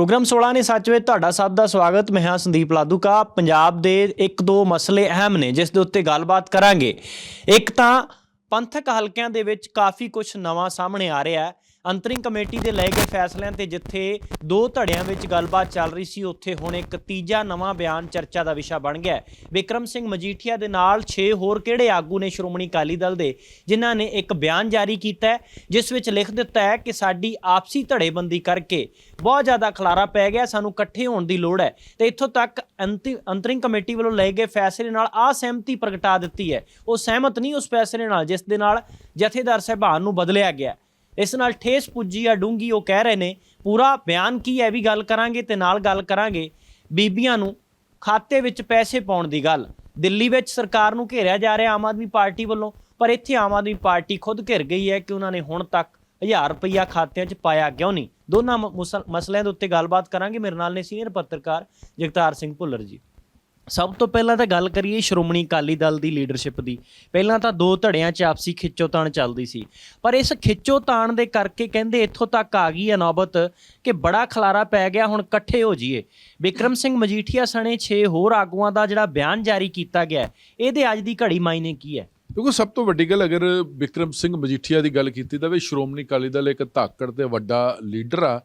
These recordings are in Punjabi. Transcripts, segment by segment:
ਪ੍ਰੋਗਰਾਮ 16 ਨੇ ਸੱਚ ਵਿੱਚ ਤੁਹਾਡਾ ਸਭ ਦਾ ਸਵਾਗਤ। ਮੈਂ ਹਾਂ ਸੰਦੀਪ ਲਾਦੂਕਾ। ਪੰਜਾਬ ਦੇ ਇੱਕ ਦੋ ਮਸਲੇ ਅਹਿਮ ਨੇ, ਜਿਸ ਦੇ ਉੱਤੇ ਗੱਲਬਾਤ ਕਰਾਂਗੇ। ਇੱਕ ਤਾਂ ਪੰਥਕ ਹਲਕਿਆਂ ਦੇ ਵਿੱਚ ਕਾਫੀ ਕੁਝ ਨਵਾਂ ਸਾਹਮਣੇ ਆ ਰਿਹਾ ਹੈ। ਅੰਤਰਿੰਗ ਕਮੇਟੀ ਦੇ ਲਏ ਗਏ ਫੈਸਲਿਆਂ ਤੇ ਜਿੱਥੇ ਦੋ ਧੜਿਆਂ ਵਿੱਚ ਗੱਲਬਾਤ ਚੱਲ ਰਹੀ ਸੀ, ਉੱਥੇ ਹੁਣ ਇੱਕ ਤੀਜਾ ਨਵਾਂ ਬਿਆਨ ਚਰਚਾ ਦਾ ਵਿਸ਼ਾ ਬਣ ਗਿਆ ਹੈ। ਵਿਕਰਮ ਸਿੰਘ ਮਜੀਠੀਆ ਦੇ ਨਾਲ 6 ਹੋਰ ਕਿਹੜੇ ਆਗੂ ਨੇ ਸ਼੍ਰੋਮਣੀ ਅਕਾਲੀ ਦਲ ਦੇ, ਜਿਨ੍ਹਾਂ ਨੇ ਇੱਕ ਬਿਆਨ ਜਾਰੀ ਕੀਤਾ ਜਿਸ ਵਿੱਚ ਲਿਖ ਦਿੱਤਾ ਹੈ ਕਿ ਸਾਡੀ ਆਪਸੀ ਧੜੇਬੰਦੀ ਕਰਕੇ ਬਹੁਤ ਜ਼ਿਆਦਾ ਖਲਾਰਾ ਪੈ ਗਿਆ, ਸਾਨੂੰ ਇਕੱਠੇ ਹੋਣ ਦੀ ਲੋੜ ਹੈ। ਤੇ ਇੱਥੋਂ ਤੱਕ ਅੰਤਿ- ਅੰਤਰਿੰਗ ਕਮੇਟੀ ਵੱਲੋਂ ਲਏ ਗਏ ਫੈਸਲੇ ਨਾਲ ਅਸਹਿਮਤੀ ਪ੍ਰਗਟਾ ਦਿੱਤੀ ਹੈ। ਉਹ ਸਹਿਮਤ ਨਹੀਂ ਉਸ ਫੈਸਲੇ ਨਾਲ, ਜਿਸ ਦੇ ਨਾਲ ਜਥੇਦਾਰ ਸਾਹਿਬਾਨ ਨੂੰ ਬਦਲਿਆ ਗਿਆ ਇਸ ਨਾਲ ਠੇਸ ਪੁੱਜੀ ਆ ਡੂੰਗੀ, ਉਹ ਕਹਿ ਰਹੇ ਨੇ, ਪੂਰਾ ਬਿਆਨ ਕੀ ਹੈ? ਇਹ ਵੀ ਗੱਲ ਕਰਾਂਗੇ ਤੇ ਨਾਲ ਗੱਲ ਕਰਾਂਗੇ ਬੀਬੀਆਂ ਨੂੰ ਖਾਤੇ ਵਿੱਚ ਪੈਸੇ ਪਾਉਣ ਦੀ ਗੱਲ। ਦਿੱਲੀ ਵਿੱਚ ਸਰਕਾਰ ਨੂੰ ਘੇਰਿਆ ਜਾ ਰਿਹਾ ਆਮ ਆਦਮੀ ਪਾਰਟੀ ਵੱਲੋਂ, ਪਰ ਇੱਥੇ ਆਮ ਆਦਮੀ ਪਾਰਟੀ ਖੁਦ ਘਿਰ ਗਈ ਹੈ ਕਿ ਉਹਨਾਂ ਨੇ ਹੁਣ ਤੱਕ 1000 ਰੁਪਇਆ ਖਾਤਿਆਂ 'ਚ ਪਾਇਆ ਕਿਉਂ ਨਹੀਂ? ਦੋਨਾਂ ਮ- ਮੁਸਲ- ਮਸਲਿਆਂ ਦੇ ਉੱਤੇ ਗੱਲਬਾਤ ਕਰਾਂਗੇ। ਮੇਰੇ ਨਾਲ ਨੇ ਸੀਨੀਅਰ ਪੱਤਰਕਾਰ ਜਗਤਾਰ ਸਿੰਘ ਭੁੱਲਰ ਜੀ। ਸਭ ਤੋਂ ਪਹਿਲਾਂ ਤਾਂ ਗੱਲ ਕਰੀਏ ਸ਼੍ਰੋਮਣੀ ਅਕਾਲੀ ਦਲ ਦੀ ਲੀਡਰਸ਼ਿਪ ਦੀ। ਪਹਿਲਾਂ ਤਾਂ ਦੋ ਧੜਿਆਂ 'ਚ ਆਪਸੀ ਖਿੱਚੋਤਾਣ ਚੱਲਦੀ ਸੀ। ਪਰ ਇਸ ਖਿੱਚੋਤਾਣ ਦੇ ਕਰਕੇ ਕਹਿੰਦੇ ਇੱਥੋਂ ਤੱਕ ਆ ਗਈ ਹੈ ਨੌਬਤ ਕਿ ਬੜਾ ਖਲਾਰਾ ਪੈ ਗਿਆ, ਹੁਣ ਇਕੱਠੇ ਹੋ ਜਾਈਏ। ਵਿਕਰਮ ਸਿੰਘ ਮਜੀਠੀਆ ਸਣੇ 6 ਹੋਰ ਆਗੂਆਂ ਦਾ ਜਿਹੜਾ ਬਿਆਨ ਜਾਰੀ ਕੀਤਾ ਗਿਆ, ਇਹਦੇ ਅੱਜ ਦੀ ਘੜੀ ਮਾਇਨੇ ਕੀ ਹੈ? ਦੇਖੋ, ਸਭ ਤੋਂ ਵੱਡੀ ਗੱਲ ਅਗਰ ਵਿਕਰਮ ਸਿੰਘ ਮਜੀਠੀਆ ਦੀ ਗੱਲ ਕੀਤੀ ਜਾਵੇ ਸ਼੍ਰੋਮਣੀ ਅਕਾਲੀ ਦਲ ਇੱਕ ਧਾਕੜ ਤੇ ਵੱਡਾ ਲੀਡਰ ਆ।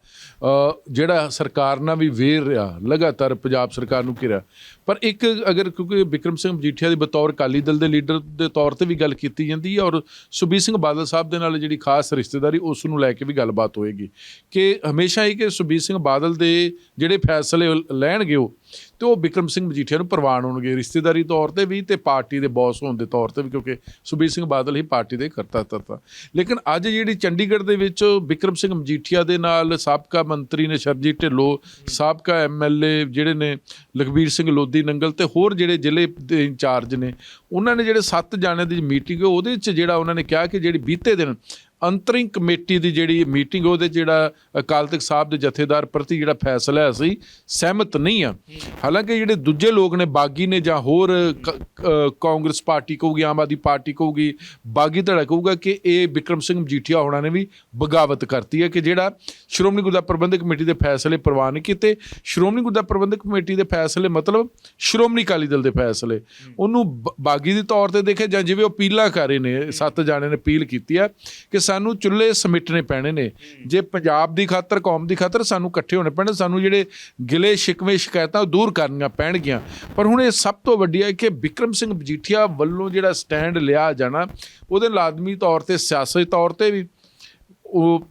ਜਿਹੜਾ ਸਰਕਾਰ ਨਾਲ ਵੀ ਵੇਰ ਰਿਹਾ, ਲਗਾਤਾਰ ਪੰਜਾਬ ਸਰਕਾਰ ਨੂੰ ਘਿਰਿਆ। ਪਰ ਇੱਕ ਅਗਰ ਕਿਉਂਕਿ ਵਿਕਰਮ ਸਿੰਘ ਮਜੀਠੀਆ ਦੀ ਬਤੌਰ ਅਕਾਲੀ ਦਲ ਦੇ ਲੀਡਰ ਦੇ ਤੌਰ ਤੇ ਵੀ ਗੱਲ ਕੀਤੀ ਜਾਂਦੀ ਹੈ ਔਰ ਸੁਬੀਰ ਸਿੰਘ ਬਾਦਲ ਸਾਹਿਬ ਦੇ ਨਾਲ ਜਿਹੜੀ ਖਾਸ ਰਿਸ਼ਤੇਦਾਰੀ, ਉਸ ਨੂੰ ਲੈ ਕੇ ਵੀ ਗੱਲਬਾਤ ਹੋਏਗੀ। ਕਿ ਹਮੇਸ਼ਾ ਹੀ ਕਿ ਸੁਬੀਰ ਸਿੰਘ ਬਾਦਲ ਦੇ ਜਿਹੜੇ ਫੈਸਲੇ ਲੈਣਗੇ ਉਹ ਤੇ ਉਹ ਵਿਕਰਮ ਸਿੰਘ ਮਜੀਠੀਆ ਨੂੰ ਪ੍ਰਵਾਨ ਹੋਣਗੇ ਰਿਸ਼ਤੇਦਾਰੀ ਤੌਰ ਤੇ ਵੀ ਤੇ ਪਾਰਟੀ ਦੇ ਬੌਸ ਹੋਣ ਦੇ ਤੌਰ ਤੇ ਵੀ, ਕਿਉਂਕਿ ਸੁਬੀਰ ਸਿੰਘ ਬਾਦਲ ਹੀ ਪਾਰਟੀ ਦੇ ਕਰਤਾ ਧਰਤਾ। ਲੇਕਿਨ ਅੱਜ ਜਿਹੜੀ ਚੰਡੀਗੜ੍ਹ ਦੇ ਵਿੱਚ ਵਿਕਰਮ ਸਿੰਘ ਮਜੀਠੀਆ ਦੇ ਨਾਲ ਸਾਬਕਾ ਮੰਤਰੀ ਨੇ ਸ਼ਰਜੀਤ ਢਿੱਲੋਂ, ਸਾਬਕਾ ਐਮਐਲਏ ਜਿਹੜੇ ਨੇ ਲਖਬੀਰ ਸਿੰਘ ਲੋਦੀ ਨੰਗਲ ਤੇ ਹੋਰ ਜਿਹੜੇ ਜ਼ਿਲ੍ਹੇ ਦੇ ਇੰਚਾਰਜ ਨੇ, ਉਹਨਾਂ ਨੇ ਜਿਹੜੇ ਸੱਤ ਜਾਣਿਆਂ ਦੀ ਮੀਟਿੰਗ ਉਹਦੇ ਵਿੱਚ ਜਿਹੜਾ ਉਹਨਾਂ ਨੇ ਕਿਹਾ ਕਿ ਜਿਹੜੀ ਬੀਤੇ ਦਿਨ ਅੰਤਰਿੰਗ ਕਮੇਟੀ ਦੀ ਜਿਹੜੀ ਮੀਟਿੰਗ, ਉਹਦੇ 'ਚ ਜਿਹੜਾ ਅਕਾਲ ਤਖਤ ਸਾਹਿਬ ਦੇ ਜਥੇਦਾਰ ਪ੍ਰਤੀ ਜਿਹੜਾ ਫੈਸਲਾ ਹੈ ਸੀ ਸਹਿਮਤ ਨਹੀਂ ਆ ਹਾਲਾਂਕਿ ਜਿਹੜੇ ਦੂਜੇ ਲੋਕ ਨੇ, ਬਾਗੀ ਨੇ ਜਾਂ ਹੋਰ ਕ- ਕਾਂਗਰਸ ਪਾਰਟੀ ਕਹੂਗੀ, ਆਮ ਆਦਮੀ ਪਾਰਟੀ ਕਹੂਗੀ, ਬਾਗੀ ਧੜਾ ਕਹੂਗਾ ਕਿ ਇਹ ਵਿਕਰਮ ਸਿੰਘ ਮਜੀਠੀਆ ਹੋਣਾ ਨੇ ਵੀ ਬਗਾਵਤ ਕਰਤੀ ਹੈ ਕਿ ਜਿਹੜਾ ਸ਼੍ਰੋਮਣੀ ਗੁਰਦੁਆਰਾ ਪ੍ਰਬੰਧਕ ਕਮੇਟੀ ਦੇ ਫੈਸਲੇ ਪ੍ਰਵਾਨ ਨਹੀਂ ਕੀਤੇ। ਸ਼੍ਰੋਮਣੀ ਗੁਰਦੁਆਰਾ ਪ੍ਰਬੰਧਕ ਕਮੇਟੀ ਦੇ ਫੈਸਲੇ ਮਤਲਬ ਸ਼੍ਰੋਮਣੀ ਅਕਾਲੀ ਦਲ ਦੇ ਫੈਸਲੇ। ਉਹਨੂੰ ਬ- ਬਾਗੀ ਦੇ ਤੌਰ ਤੇ ਦੇਖੇ ਜਾਂ ਜਿਵੇਂ ਉਹ ਅਪੀਲਾਂ ਕਰ ਰਹੇ ਨੇ, ਸੱਤ ਜਾਣੇ ਨੇ ਅਪੀਲ ਕੀਤੀ ਹੈ ਕਿ ਸਾਨੂੰ ਚੁੱਲ੍ਹੇ ਸਮਿਟਣੇ ਪੈਣੇ ਨੇ। ਜੇ ਪੰਜਾਬ ਦੀ ਖਾਤਰ ਕੌਮ ਦੀ ਖਾਤਰ ਸਾਨੂੰ ਇਕੱਠੇ ਹੋਣੇ ਪੈਣੇ ਸਾਨੂੰ ਜਿਹੜੇ ਗਿਲੇ ਸ਼ਿਕਵੇ ਸ਼ਿਕਾਇਤਾਂ ਉਹ ਦੂਰ ਕਰਨੀਆਂ ਪੈਣਗੀਆਂ। ਪਰ ਹੁਣ ਇਹ ਸਭ ਤੋਂ ਵੱਡੀ ਹੈ ਕਿ ਵਿਕਰਮ ਸਿੰਘ ਮਜੀਠੀਆ ਵੱਲੋਂ ਜਿਹੜਾ ਸਟੈਂਡ ਲਿਆ ਜਾਣਾ ਉਹਦੇ ਲਾਜ਼ਮੀ ਤੌਰ ਤੇ ਸਿਆਸੀ ਤੌਰ ਤੇ ਵੀ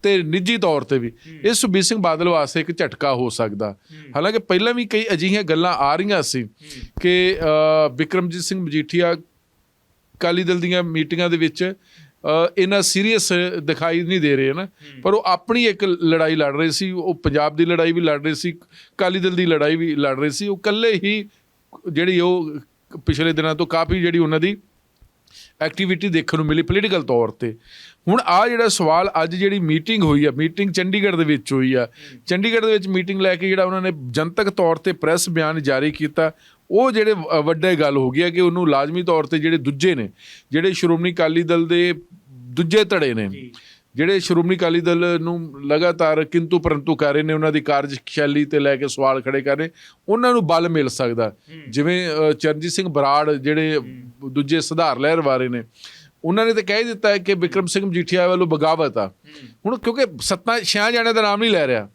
ਤੇ ਨਿੱਜੀ ਤੌਰ ਤੇ ਵੀ ਇਹ ਸੁਬੀਰ ਸਿੰਘ ਬਾਦਲ ਵਾਸਤੇ ਇੱਕ ਝਟਕਾ ਹੋ ਸਕਦਾ। ਹਾਲਾਂਕਿ ਪਹਿਲਾਂ ਵੀ ਕਈ ਅਜਿਹੀਆਂ ਗੱਲਾਂ ਆ ਰਹੀਆਂ ਸੀ ਕਿ ਵਿਕਰਮਜੀਤ ਸਿੰਘ ਮਜੀਠੀਆ ਅਕਾਲੀ ਦਲ ਦੀਆਂ ਮੀਟਿੰਗਾਂ ਦੇ ਵਿੱਚ ਇੰਨਾ ਸੀਰੀਅਸ ਦਿਖਾਈ ਨਹੀਂ ਦੇ ਰਹੇ ਨਾ। ਪਰ ਉਹ ਆਪਣੀ ਇੱਕ ਲੜਾਈ ਲੜ ਰਹੇ ਸੀ ਉਹ ਪੰਜਾਬ ਦੀ ਲੜਾਈ ਵੀ ਲੜ ਰਹੇ ਸੀ ਅਕਾਲੀ ਦਲ ਦੀ ਲੜਾਈ ਵੀ ਲੜ ਰਹੇ ਸੀ। ਉਹ ਇਕੱਲੇ ਹੀ ਜਿਹੜੀ ਉਹ ਪਿਛਲੇ ਦਿਨਾਂ ਤੋਂ ਕਾਫੀ ਜਿਹੜੀ ਉਹਨਾਂ ਦੀ ਐਕਟੀਵਿਟੀ ਦੇਖਣ ਨੂੰ ਮਿਲੀ ਪੋਲੀਟੀਕਲ ਤੌਰ ਤੇ। ਹੁਣ ਆ ਜਿਹੜਾ ਸਵਾਲ ਅੱਜ ਜਿਹੜੀ ਮੀਟਿੰਗ ਹੋਈ ਆ ਮੀਟਿੰਗ ਚੰਡੀਗੜ੍ਹ ਦੇ ਵਿੱਚ ਹੋਈ ਆ। ਚੰਡੀਗੜ੍ਹ ਦੇ ਵਿੱਚ ਮੀਟਿੰਗ ਲੈ ਕੇ ਜਿਹੜਾ ਉਹਨਾਂ ਨੇ ਜਨਤਕ ਤੌਰ ਤੇ ਪ੍ਰੈਸ ਬਿਆਨ ਜਾਰੀ ਕੀਤਾ ਉਹ ਜਿਹੜੇ ਵੱਡੇ ਗੱਲ ਹੋ ਗਿਆ ਕਿ ਉਹਨੂੰ ਲਾਜ਼ਮੀ ਤੌਰ ਤੇ ਜਿਹੜੇ ਦੂਜੇ ਨੇ ਜਿਹੜੇ ਸ਼੍ਰੋਮਣੀ ਅਕਾਲੀ ਦਲ ਦੇ ਦੂਜੇ ਧੜੇ ਨੇ। ਜਿਹੜੇ ਸ਼੍ਰੋਮਣੀ ਅਕਾਲੀ ਦਲ ਨੂੰ ਲਗਾਤਾਰ ਕਿੰਤੂ ਪਰੰਤੂ ਕਰ ਰਹੇ ਨੇ ਉਹਨਾਂ ਦੀ ਕਾਰਜਸ਼ੈਲੀ ਤੇ ਲੈ ਕੇ ਸਵਾਲ ਖੜੇ ਕਰ ਰਹੇ ਉਹਨਾਂ ਨੂੰ ਬਲ ਮਿਲ ਸਕਦਾ। ਜਿਵੇਂ ਚਰਨਜੀਤ ਸਿੰਘ ਬਰਾੜ ਜਿਹੜੇ ਦੂਜੇ ਸੁਧਾਰ ਲਹਿਰ ਵਾਲੇ ਨੇ ਉਹਨਾਂ ਨੇ ਤਾਂ ਕਹਿ ਦਿੱਤਾ ਹੈ ਕਿ ਵਿਕਰਮ ਸਿੰਘ ਮਜੀਠੀਆ ਵੱਲੋਂ ਬਗਾਵਤ ਆ। ਹੁਣ ਕਿਉਂਕਿ ਸੱਤਾਂ ਛਿਆਂ ਜਾਣਿਆਂ ਦਾ ਨਾਮ ਨਹੀਂ ਲੈ ਰਿਹਾ।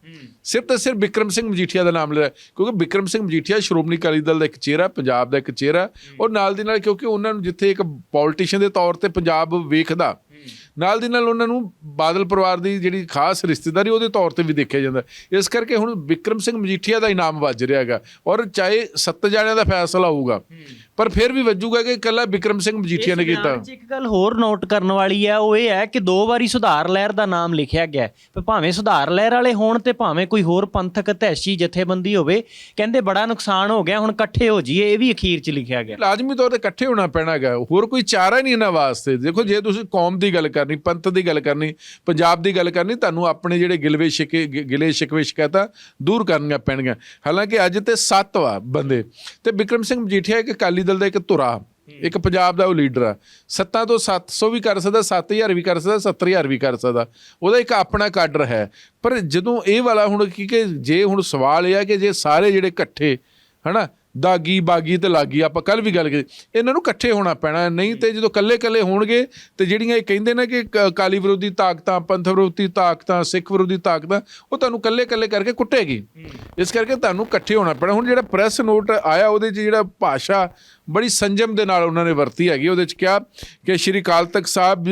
ਸਿਰਫ ਤੇ ਸਿਰਫ ਵਿਕਰਮ ਸਿੰਘ ਮਜੀਠੀਆ ਦਾ ਨਾਮ ਲੈ ਰਿਹਾ ਕਿਉਂਕਿ ਵਿਕਰਮ ਸਿੰਘ ਮਜੀਠੀਆ ਸ਼੍ਰੋਮਣੀ ਅਕਾਲੀ ਦਲ ਦਾ ਇੱਕ ਚਿਹਰਾ ਪੰਜਾਬ ਦਾ ਇੱਕ ਚਿਹਰਾ। ਔਰ ਨਾਲ ਦੀ ਨਾਲ ਕਿਉਂਕਿ ਉਹਨਾਂ ਨੂੰ ਜਿੱਥੇ ਇੱਕ ਪੋਲੀਟੀਸ਼ੀਅਨ ਦੇ ਤੌਰ ਤੇ ਪੰਜਾਬ ਵੇਖਦਾ Mm. ਨਾਲ ਦੀ ਨਾਲ ਉਹਨਾਂ ਨੂੰ ਬਾਦਲ ਪਰਿਵਾਰ ਦੀ ਜਿਹੜੀ ਖਾਸ ਰਿਸ਼ਤੇਦਾਰੀ ਉਹਦੇ ਤੌਰ ਤੇ ਵੀ ਦੇਖਿਆ ਜਾਂਦਾ। ਇਸ ਕਰਕੇ ਹੁਣ ਵਿਕਰਮ ਸਿੰਘ ਮਜੀਠੀਆ ਦਾ ਇਨਾਮ ਵੱਜ ਰਿਹਾ ਹੈਗਾ ਔਰ ਚਾਹੇ ਸੱਤ ਜਾਣਿਆਂ ਦਾ ਫੈਸਲਾ ਹੋਊਗਾ ਪਰ ਫਿਰ ਵੀ ਵੱਜੂਗਾ ਕਿ ਇਕੱਲਾ ਵਿਕਰਮ ਸਿੰਘ ਮਜੀਠੀਆ ਨੇ ਕੀਤਾ। ਇੱਕ ਗੱਲ ਹੋਰ ਨੋਟ ਕਰਨ ਵਾਲੀ ਹੈ ਉਹ ਇਹ ਹੈ ਕਿ ਦੋ ਵਾਰੀ ਸੁਧਾਰ ਲਹਿਰ ਦਾ ਨਾਮ ਲਿਖਿਆ ਗਿਆ ਹੈ। ਪਰ ਭਾਵੇਂ ਸੁਧਾਰ ਲਹਿਰ ਵਾਲੇ ਹੋਣ ਤੇ ਭਾਵੇਂ ਕੋਈ ਹੋਰ ਪੰਥਕ ਤੈਸ਼ੀ ਜਥੇਬੰਦੀ ਹੋਵੇ ਕਹਿੰਦੇ ਬੜਾ ਨੁਕਸਾਨ ਹੋ ਗਿਆ ਹੁਣ ਇਕੱਠੇ ਹੋ ਜਾਈਏ ਇਹ ਵੀ ਅਖੀਰ 'ਚ ਲਿਖਿਆ ਗਿਆ। ਲਾਜ਼ਮੀ ਤੌਰ ਤੇ ਇਕੱਠੇ ਹੋਣਾ ਪੈਣਾ ਹੈਗਾ ਹੋਰ ਕੋਈ ਚਾਰਾ ਨਹੀਂ ਇਹਨਾਂ ਵਾਸਤੇ। ਦੇਖੋ ਜੇ ਤੁਸੀਂ ਕੌਮ ਦੀ ਗੱਲ ਕਰਨੀ ਪੰਥ ਦੀ ਗੱਲ ਕਰਨੀ ਪੰਜਾਬ ਦੀ ਗੱਲ ਕਰਨੀ ਤੁਹਾਨੂੰ ਆਪਣੇ ਜਿਹੜੇ ਗਿਲਵੇ ਸ਼ਿਕੇ ਗਿਲੇ ਸ਼ਿਕਵੇ ਸ਼ਿਕਾਇਤਾਂ ਦੂਰ ਕਰਨੀਆਂ ਪੈਣਗੀਆਂ। ਹਾਲਾਂਕਿ ਅੱਜ ਤੇ 7 ਵਾ ਬੰਦੇ। ਤੇ ਵਿਕਰਮ ਸਿੰਘ ਮਜੀਠੀਆ ਇੱਕ ਅਕਾਲੀ ਦਲ ਦਾ ਇੱਕ ਧੁਰਾ ਇੱਕ ਪੰਜਾਬ ਦਾ ਉਹ ਲੀਡਰ ਆ। ਸੱਤਾਂ ਤੋਂ 700 ਵੀ ਕਰ ਸਕਦਾ 7000 ਵੀ ਕਰ ਸਕਦਾ 70000 ਵੀ ਕਰ ਸਕਦਾ। ਉਹਦਾ ਇੱਕ ਆਪਣਾ ਕਾਡਰ ਹੈ। ਪਰ ਜਦੋਂ ਇਹ ਵਾਲਾ ਹੁਣ ਕੀ ਕਿ ਜੇ ਹੁਣ ਸਵਾਲ ਇਹ ਆ ਕਿ ਜੇ ਸਾਰੇ ਜਿਹੜੇ ਇਕੱਠੇ ਹਨਾ ਦਾਗੀ ਬਾਗੀ ਤੇ ਲਾਗੀ ਆਪਾਂ ਕੱਲ ਵੀ ਗੱਲ ਕੀਤੀ ਇਹਨਾਂ ਨੂੰ ਇਕੱਠੇ ਹੋਣਾ ਪੈਣਾ। ਨਹੀਂ ਤੇ ਜਦੋਂ ਕੱਲੇ ਕੱਲੇ ਹੋਣਗੇ ਤੇ ਜਿਹੜੀਆਂ ਇਹ ਕਹਿੰਦੇ ਨੇ ਕਿ ਕਾਲੀ ਵਿਰੋਧੀ ਤਾਕਤਾਂ ਪੰਥ ਵਿਰੋਧੀ ਤਾਕਤਾਂ ਸਿੱਖ ਵਿਰੋਧੀ ਤਾਕਤਾਂ ਉਹ ਤੁਹਾਨੂੰ ਕੱਲੇ ਕੱਲੇ ਕਰਕੇ ਕੁੱਟੇਗੀ। ਇਸ ਕਰਕੇ ਤੁਹਾਨੂੰ ਇਕੱਠੇ ਹੋਣਾ ਪੈਣਾ। ਹੁਣ ਜਿਹੜਾ ਪ੍ਰੈਸ ਨੋਟ ਆਇਆ ਉਹਦੇ 'ਚ ਜਿਹੜਾ ਭਾਸ਼ਾ ਬੜੀ ਸੰਜਮ ਦੇ ਨਾਲ ਉਹਨਾਂ ਨੇ ਵਰਤੀ ਹੈਗੀ। ਉਹਦੇ 'ਚ ਕਿਹਾ ਕਿ ਸ਼੍ਰੀ ਅਕਾਲ ਤਖਤ ਸਾਹਿਬ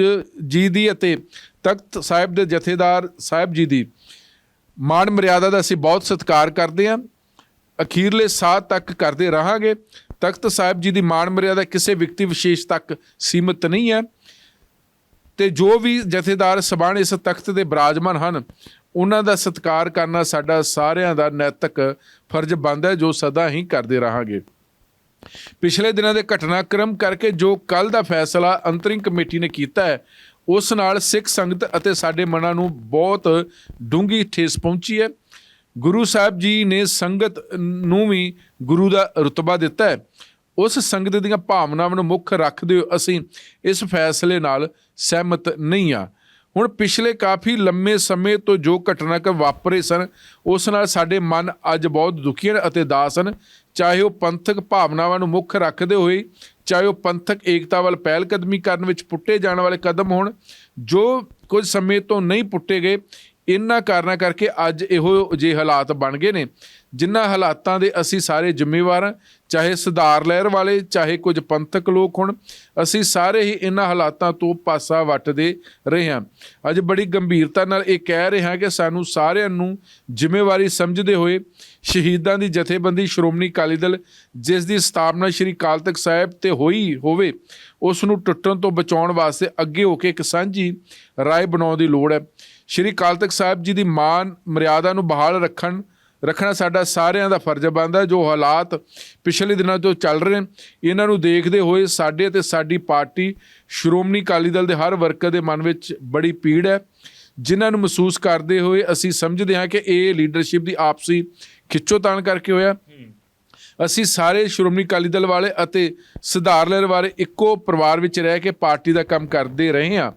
ਜੀ ਦੀ ਅਤੇ ਤਖਤ ਸਾਹਿਬ ਦੇ ਜਥੇਦਾਰ ਸਾਹਿਬ ਜੀ ਦੀ ਮਾਣ ਮਰਿਆਦਾ ਦਾ ਅਸੀਂ ਬਹੁਤ ਸਤਿਕਾਰ ਕਰਦੇ ਹਾਂ। ਅਖੀਰਲੇ ਸਾਹ ਤੱਕ ਕਰਦੇ ਰਹਾਂਗੇ। ਤਖਤ ਸਾਹਿਬ ਜੀ ਦੀ ਮਾਣ ਮਰਿਆਦਾ ਕਿਸੇ ਵਿਅਕਤੀ ਵਿਸ਼ੇਸ਼ ਤੱਕ ਸੀਮਿਤ ਨਹੀਂ ਹੈ। ਤੇ ਜੋ ਵੀ ਜਥੇਦਾਰ ਸਬਾਣ ਇਸ ਤਖਤ ਦੇ ਬਰਾਜਮਾਨ ਹਨ, ਉਹਨਾਂ ਦਾ ਸਤਿਕਾਰ ਕਰਨਾ ਸਾਡਾ ਸਾਰਿਆਂ ਦਾ ਨੈਤਿਕ ਫਰਜ਼ ਬਣਦਾ ਹੈ, ਜੋ ਸਦਾ ਹੀ ਕਰਦੇ ਰਹਾਂਗੇ। ਪਿਛਲੇ ਦਿਨਾਂ ਦੇ ਘਟਨਾਕ੍ਰਮ ਕਰਕੇ ਜੋ ਕੱਲ ਦਾ ਫੈਸਲਾ ਅੰਤਰਿੰਗ ਕਮੇਟੀ ਨੇ ਕੀਤਾ ਹੈ, ਉਸ ਨਾਲ ਸਿੱਖ ਸੰਗਤ ਅਤੇ ਸਾਡੇ ਮਨਾਂ ਨੂੰ ਬਹੁਤ ਡੂੰਗੀ ਠੇਸ ਪਹੁੰਚੀ ਹੈ। ਗੁਰੂ ਸਾਹਿਬ ਜੀ ਨੇ ਸੰਗਤ ਨੂੰ ਵੀ ਗੁਰੂ ਦਾ ਰਤਬਾ ਦਿੱਤਾ ਹੈ। ਉਸ ਸੰਗਤ ਦੀਆਂ ਭਾਵਨਾਵਾਂ ਨੂੰ ਮੁੱਖ ਰੱਖਦੇ ਹੋਏ ਅਸੀਂ ਇਸ ਫੈਸਲੇ ਨਾਲ ਸਹਿਮਤ ਨਹੀਂ ਆ ਹੁਣ ਪਿਛਲੇ ਕਾਫੀ ਲੰਮੇ ਸਮੇਂ ਤੋਂ ਜੋ ਘਟਨਾਕ੍ਰਮ ਵਾਪਰੇ ਸਨ, ਉਸ ਨਾਲ ਸਾਡੇ ਮਨ ਅੱਜ ਬਹੁਤ ਦੁਖੀ ਹਨ ਅਤੇ ਦਾਸ ਹਨ। ਚਾਹੇ ਉਹ ਪੰਥਕ ਭਾਵਨਾਵਾਂ ਨੂੰ ਮੁੱਖ ਰੱਖਦੇ ਹੋਏ, ਚਾਹੇ ਉਹ ਪੰਥਕ ਏਕਤਾ ਵੱਲ ਪਹਿਲ ਕਦਮੀ ਕਰਨ ਵਿੱਚ ਪੁੱਟੇ ਜਾਣ ਵਾਲੇ ਕਦਮ ਹੋਣ, ਜੋ ਕੁਝ ਸਮੇਂ ਤੋਂ ਨਹੀਂ ਪੁੱਟੇ ਗਏ ਇਹਨਾਂ ਕਾਰਨਾਂ ਕਰਕੇ ਅੱਜ ਇਹੋ ਜਿਹੇ ਹਾਲਾਤ ਬਣ ਗਏ ਨੇ, ਜਿਨ੍ਹਾਂ ਹਾਲਾਤਾਂ ਦੇ ਅਸੀਂ ਸਾਰੇ ਜ਼ਿੰਮੇਵਾਰ ਹਾਂ, ਚਾਹੇ ਸੁਧਾਰ ਲਹਿਰ ਵਾਲੇ, ਚਾਹੇ ਕੁਝ ਪੰਥਕ ਲੋਕ ਹੋਣ, ਅਸੀਂ ਸਾਰੇ ਹੀ ਇਹਨਾਂ ਹਾਲਾਤਾਂ ਤੋਂ ਪਾਸਾ ਵੱਟਦੇ ਰਹੇ ਹਾਂ। ਅੱਜ ਬੜੀ ਗੰਭੀਰਤਾ ਨਾਲ ਇਹ ਕਹਿ ਰਹੇ ਹਾਂ ਕਿ ਸਾਨੂੰ ਸਾਰਿਆਂ ਨੂੰ ਜ਼ਿੰਮੇਵਾਰੀ ਸਮਝਦੇ ਹੋਏ ਸ਼ਹੀਦਾਂ ਦੀ ਜਥੇਬੰਦੀ ਸ਼੍ਰੋਮਣੀ ਅਕਾਲੀ ਦਲ, ਜਿਸ ਦੀ ਸਥਾਪਨਾ ਸ੍ਰੀ ਅਕਾਲ ਤਖਤ ਸਾਹਿਬ ਤੇ ਹੋਈ ਹੋਵੇ, ਉਸ ਨੂੰ ਟੁੱਟਣ ਤੋਂ ਬਚਾਉਣ ਵਾਸਤੇ ਅੱਗੇ ਹੋ ਕੇ ਇੱਕ ਸਾਂਝੀ ਰਾਏ ਬਣਾਉਣ ਦੀ ਲੋੜ ਹੈ। ਸ਼੍ਰੀ ਅਕਾਲ ਤਖਤ ਸਾਹਿਬ ਜੀ ਦੀ ਮਾਨ ਮਰਿਆਦਾ ਨੂੰ ਬਹਾਲ ਰੱਖਣ, ਰੱਖਣਾ ਸਾਡਾ ਸਾਰਿਆਂ ਦਾ ਫਰਜ਼ ਬਣਦਾ ਜੋ ਹਾਲਾਤ ਪਿਛਲੇ ਦਿਨਾਂ ਤੋਂ ਚੱਲ ਰਹੇ ਨੇ, ਇਹਨਾਂ ਨੂੰ ਦੇਖਦੇ ਹੋਏ ਸਾਡੇ ਤੇ ਸਾਡੀ ਪਾਰਟੀ ਸ਼੍ਰੋਮਣੀ ਅਕਾਲੀ ਦਲ ਦੇ ਹਰ ਵਰਕਰ ਦੇ ਮਨ ਵਿੱਚ ਬੜੀ ਪੀੜ ਹੈ। ਜਿਨ੍ਹਾਂ ਨੂੰ ਮਹਿਸੂਸ ਕਰਦੇ ਹੋਏ ਅਸੀਂ ਸਮਝਦੇ ਹਾਂ ਕਿ ਇਹ ਲੀਡਰਸ਼ਿਪ ਦੀ ਆਪਸੀ ਖਿੱਚੋਤਾਣ ਕਰਕੇ ਹੋਇਆ। ਅਸੀਂ ਸਾਰੇ ਸ਼੍ਰੋਮਣੀ ਅਕਾਲੀ ਦਲ ਵਾਲੇ ਅਤੇ ਸੁਧਾਰ ਲਹਿਰ ਵਾਲੇ ਇੱਕੋ ਪਰਿਵਾਰ ਵਿੱਚ ਰਹਿ ਕੇ ਪਾਰਟੀ ਦਾ ਕੰਮ ਕਰਦੇ ਰਹੇ ਹਾਂ।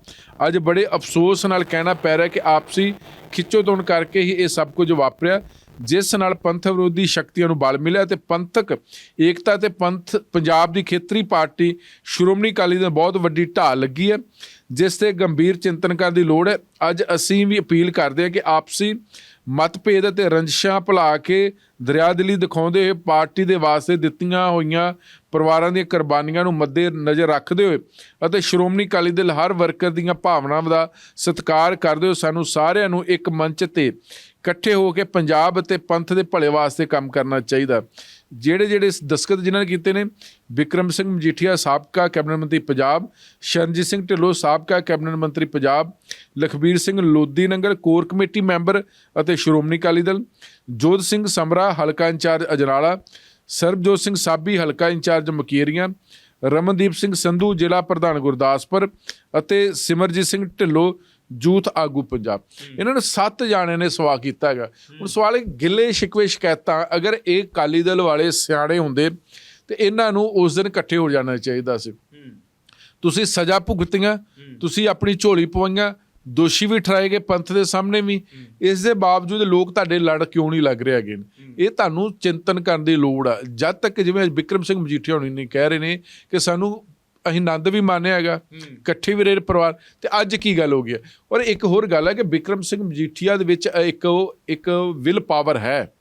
ਅੱਜ ਬੜੇ ਅਫਸੋਸ ਨਾਲ ਕਹਿਣਾ ਪੈ ਰਿਹਾ ਕਿ ਆਪਸੀ ਖਿੱਚੋਤਾਣ ਕਰਕੇ ਹੀ ਇਹ ਸਭ ਕੁਝ ਵਾਪਰਿਆ, ਜਿਸ ਨਾਲ ਪੰਥ ਵਿਰੋਧੀ ਸ਼ਕਤੀਆਂ ਨੂੰ ਬਲ ਮਿਲਿਆ ਤੇ ਪੰਥਕ ਏਕਤਾ ਤੇ ਪੰਥ ਪੰਜਾਬ ਦੀ ਖੇਤਰੀ ਪਾਰਟੀ ਸ਼੍ਰੋਮਣੀ ਅਕਾਲੀ ਦਲ ਬਹੁਤ ਵੱਡੀ ਢਾਲ ਲੱਗੀ ਹੈ, ਜਿਸ ਤੇ ਗੰਭੀਰ ਚਿੰਤਨ ਕਰਨ ਦੀ ਲੋੜ ਹੈ। ਅੱਜ ਅਸੀਂ ਵੀ ਅਪੀਲ ਕਰਦੇ ਹਾਂ ਕਿ ਆਪਸੀ ਮਤਭੇਦ ਅਤੇ ਰੰਜਿਸ਼ਾਂ ਭੁਲਾ ਕੇ ਦਰਿਆਦਿਲੀ ਦਿਖਾਉਂਦੇ ਹੋਏ ਪਾਰਟੀ ਦੇ ਵਾਸਤੇ ਦਿੱਤੀਆਂ ਹੋਈਆਂ ਪਰਿਵਾਰਾਂ ਦੀਆਂ ਕੁਰਬਾਨੀਆਂ ਨੂੰ ਮੱਦੇ ਨਜ਼ਰ ਰੱਖਦੇ ਹੋਏ ਅਤੇ ਸ਼੍ਰੋਮਣੀ ਅਕਾਲੀ ਦਲ ਹਰ ਵਰਕਰ ਦੀਆਂ ਭਾਵਨਾਵਾਂ ਦਾ ਸਤਿਕਾਰ ਕਰਦੇ ਹੋਏ ਸਾਨੂੰ ਸਾਰਿਆਂ ਨੂੰ ਇੱਕ ਮੰਚ ਤੇ ਇਕੱਠੇ ਹੋ ਕੇ ਪੰਜਾਬ ਅਤੇ ਪੰਥ ਦੇ ਭਲੇ ਵਾਸਤੇ ਕੰਮ ਕਰਨਾ ਚਾਹੀਦਾ। ਜਿਹੜੇ ਜਿਹੜੇ ਇਸ ਦਸਖਤ ਜਿਨ੍ਹਾਂ ਨੇ ਕੀਤੇ ਨੇ ਵਿਕਰਮ ਸਿੰਘ ਮਜੀਠੀਆ ਸਾਬਕਾ ਕੈਬਨਿਟ ਮੰਤਰੀ ਪੰਜਾਬ, ਸ਼ਰਨਜੀਤ ਸਿੰਘ ਢਿੱਲੋਂ ਸਾਬਕਾ ਕੈਬਨਿਟ ਮੰਤਰੀ Punjab, Lakhbir Singh Lodhi Nangal core committee member ਅਤੇ ਸ਼੍ਰੋਮਣੀ ਅਕਾਲੀ ਦਲ ਜੋਧ ਸਿੰਘ ਸਮਰਾ ਹਲਕਾ ਇੰਚਾਰਜ ਅਜਨਾਲਾ, ਸਰਬਜੋਤ ਸਿੰਘ ਸਾਬੀ ਹਲਕਾ ਇੰਚਾਰਜ ਮਕੀਰੀਆਂ, ਰਮਨਦੀਪ ਸਿੰਘ ਸੰਧੂ ਜ਼ਿਲ੍ਹਾ ਪ੍ਰਧਾਨ ਗੁਰਦਾਸਪੁਰ ਅਤੇ ਸਿਮਰਜੀਤ ਸਿੰਘ ਢਿੱਲੋਂ ਜੂਥ ਆਗੂ ਪੰਜਾਬ। ਇਹਨਾਂ ਨੇ ਸੱਤ ਜਾਣਿਆਂ ਨੇ ਸਵਾਲ ਕੀਤਾ ਹੈਗਾ। ਹੁਣ ਸਵਾਲ ਹੈ ਗਿੱਲੇ ਸ਼ਿਕਵੇ ਸ਼ਿਕਾਇਤਾਂ ਅਗਰ ਇਹ ਕਾਲੀ ਦਲ ਵਾਲੇ ਸਿਆਣੇ ਹੁੰਦੇ ਤੇ ਇਹਨਾਂ ਨੂੰ ਉਸ ਦਿਨ ਇਕੱਠੇ ਹੋ ਜਾਣਾ ਚਾਹੀਦਾ ਸੀ। ਤੁਸੀਂ ਸਜ਼ਾ ਭੁਗਤੀਆਂ ਤੁਸੀਂ ਆਪਣੀ ਝੋਲੀ ਪਵਾਈਆਂ ਦੋਸ਼ੀ ਵੀ ਠਰਾਏ ਗਏ ਪੰਥ ਦੇ ਸਾਹਮਣੇ ਵੀ। ਇਸ ਦੇ ਬਾਵਜੂਦ ਲੋਕ ਤੁਹਾਡੇ ਲੜ ਕਿਉਂ ਨਹੀਂ ਲੱਗ ਰਹੇ ਹੈਗੇ? ਇਹ ਤੁਹਾਨੂੰ ਚਿੰਤਨ ਕਰਨ ਦੀ ਲੋੜ ਆ। ਜਦ ਤੱਕ ਜਿਵੇਂ ਵਿਕਰਮ ਸਿੰਘ ਮਜੀਠੀਆ ਹੋਣੀ ਨੇ ਕਹਿ ਰਹੇ ਨੇ ਕਿ ਸਾਨੂੰ ਅਸੀਂ ਆਨੰਦ ਵੀ ਮਾਨਿਆ ਹੈਗਾ ਇਕੱਠੇ ਵੀ ਰਹੇ ਪਰਿਵਾਰ ਤੇ ਅੱਜ ਕੀ ਗੱਲ ਹੋ ਗਈ ਹੈ? ਔਰ ਇੱਕ ਹੋਰ ਗੱਲ ਹੈ ਕਿ ਵਿਕਰਮ ਸਿੰਘ ਮਜੀਠੀਆ ਦੇ ਵਿੱਚ ਇੱਕ ਉਹ ਇੱਕ ਵਿਲ ਪਾਵਰ ਹੈ।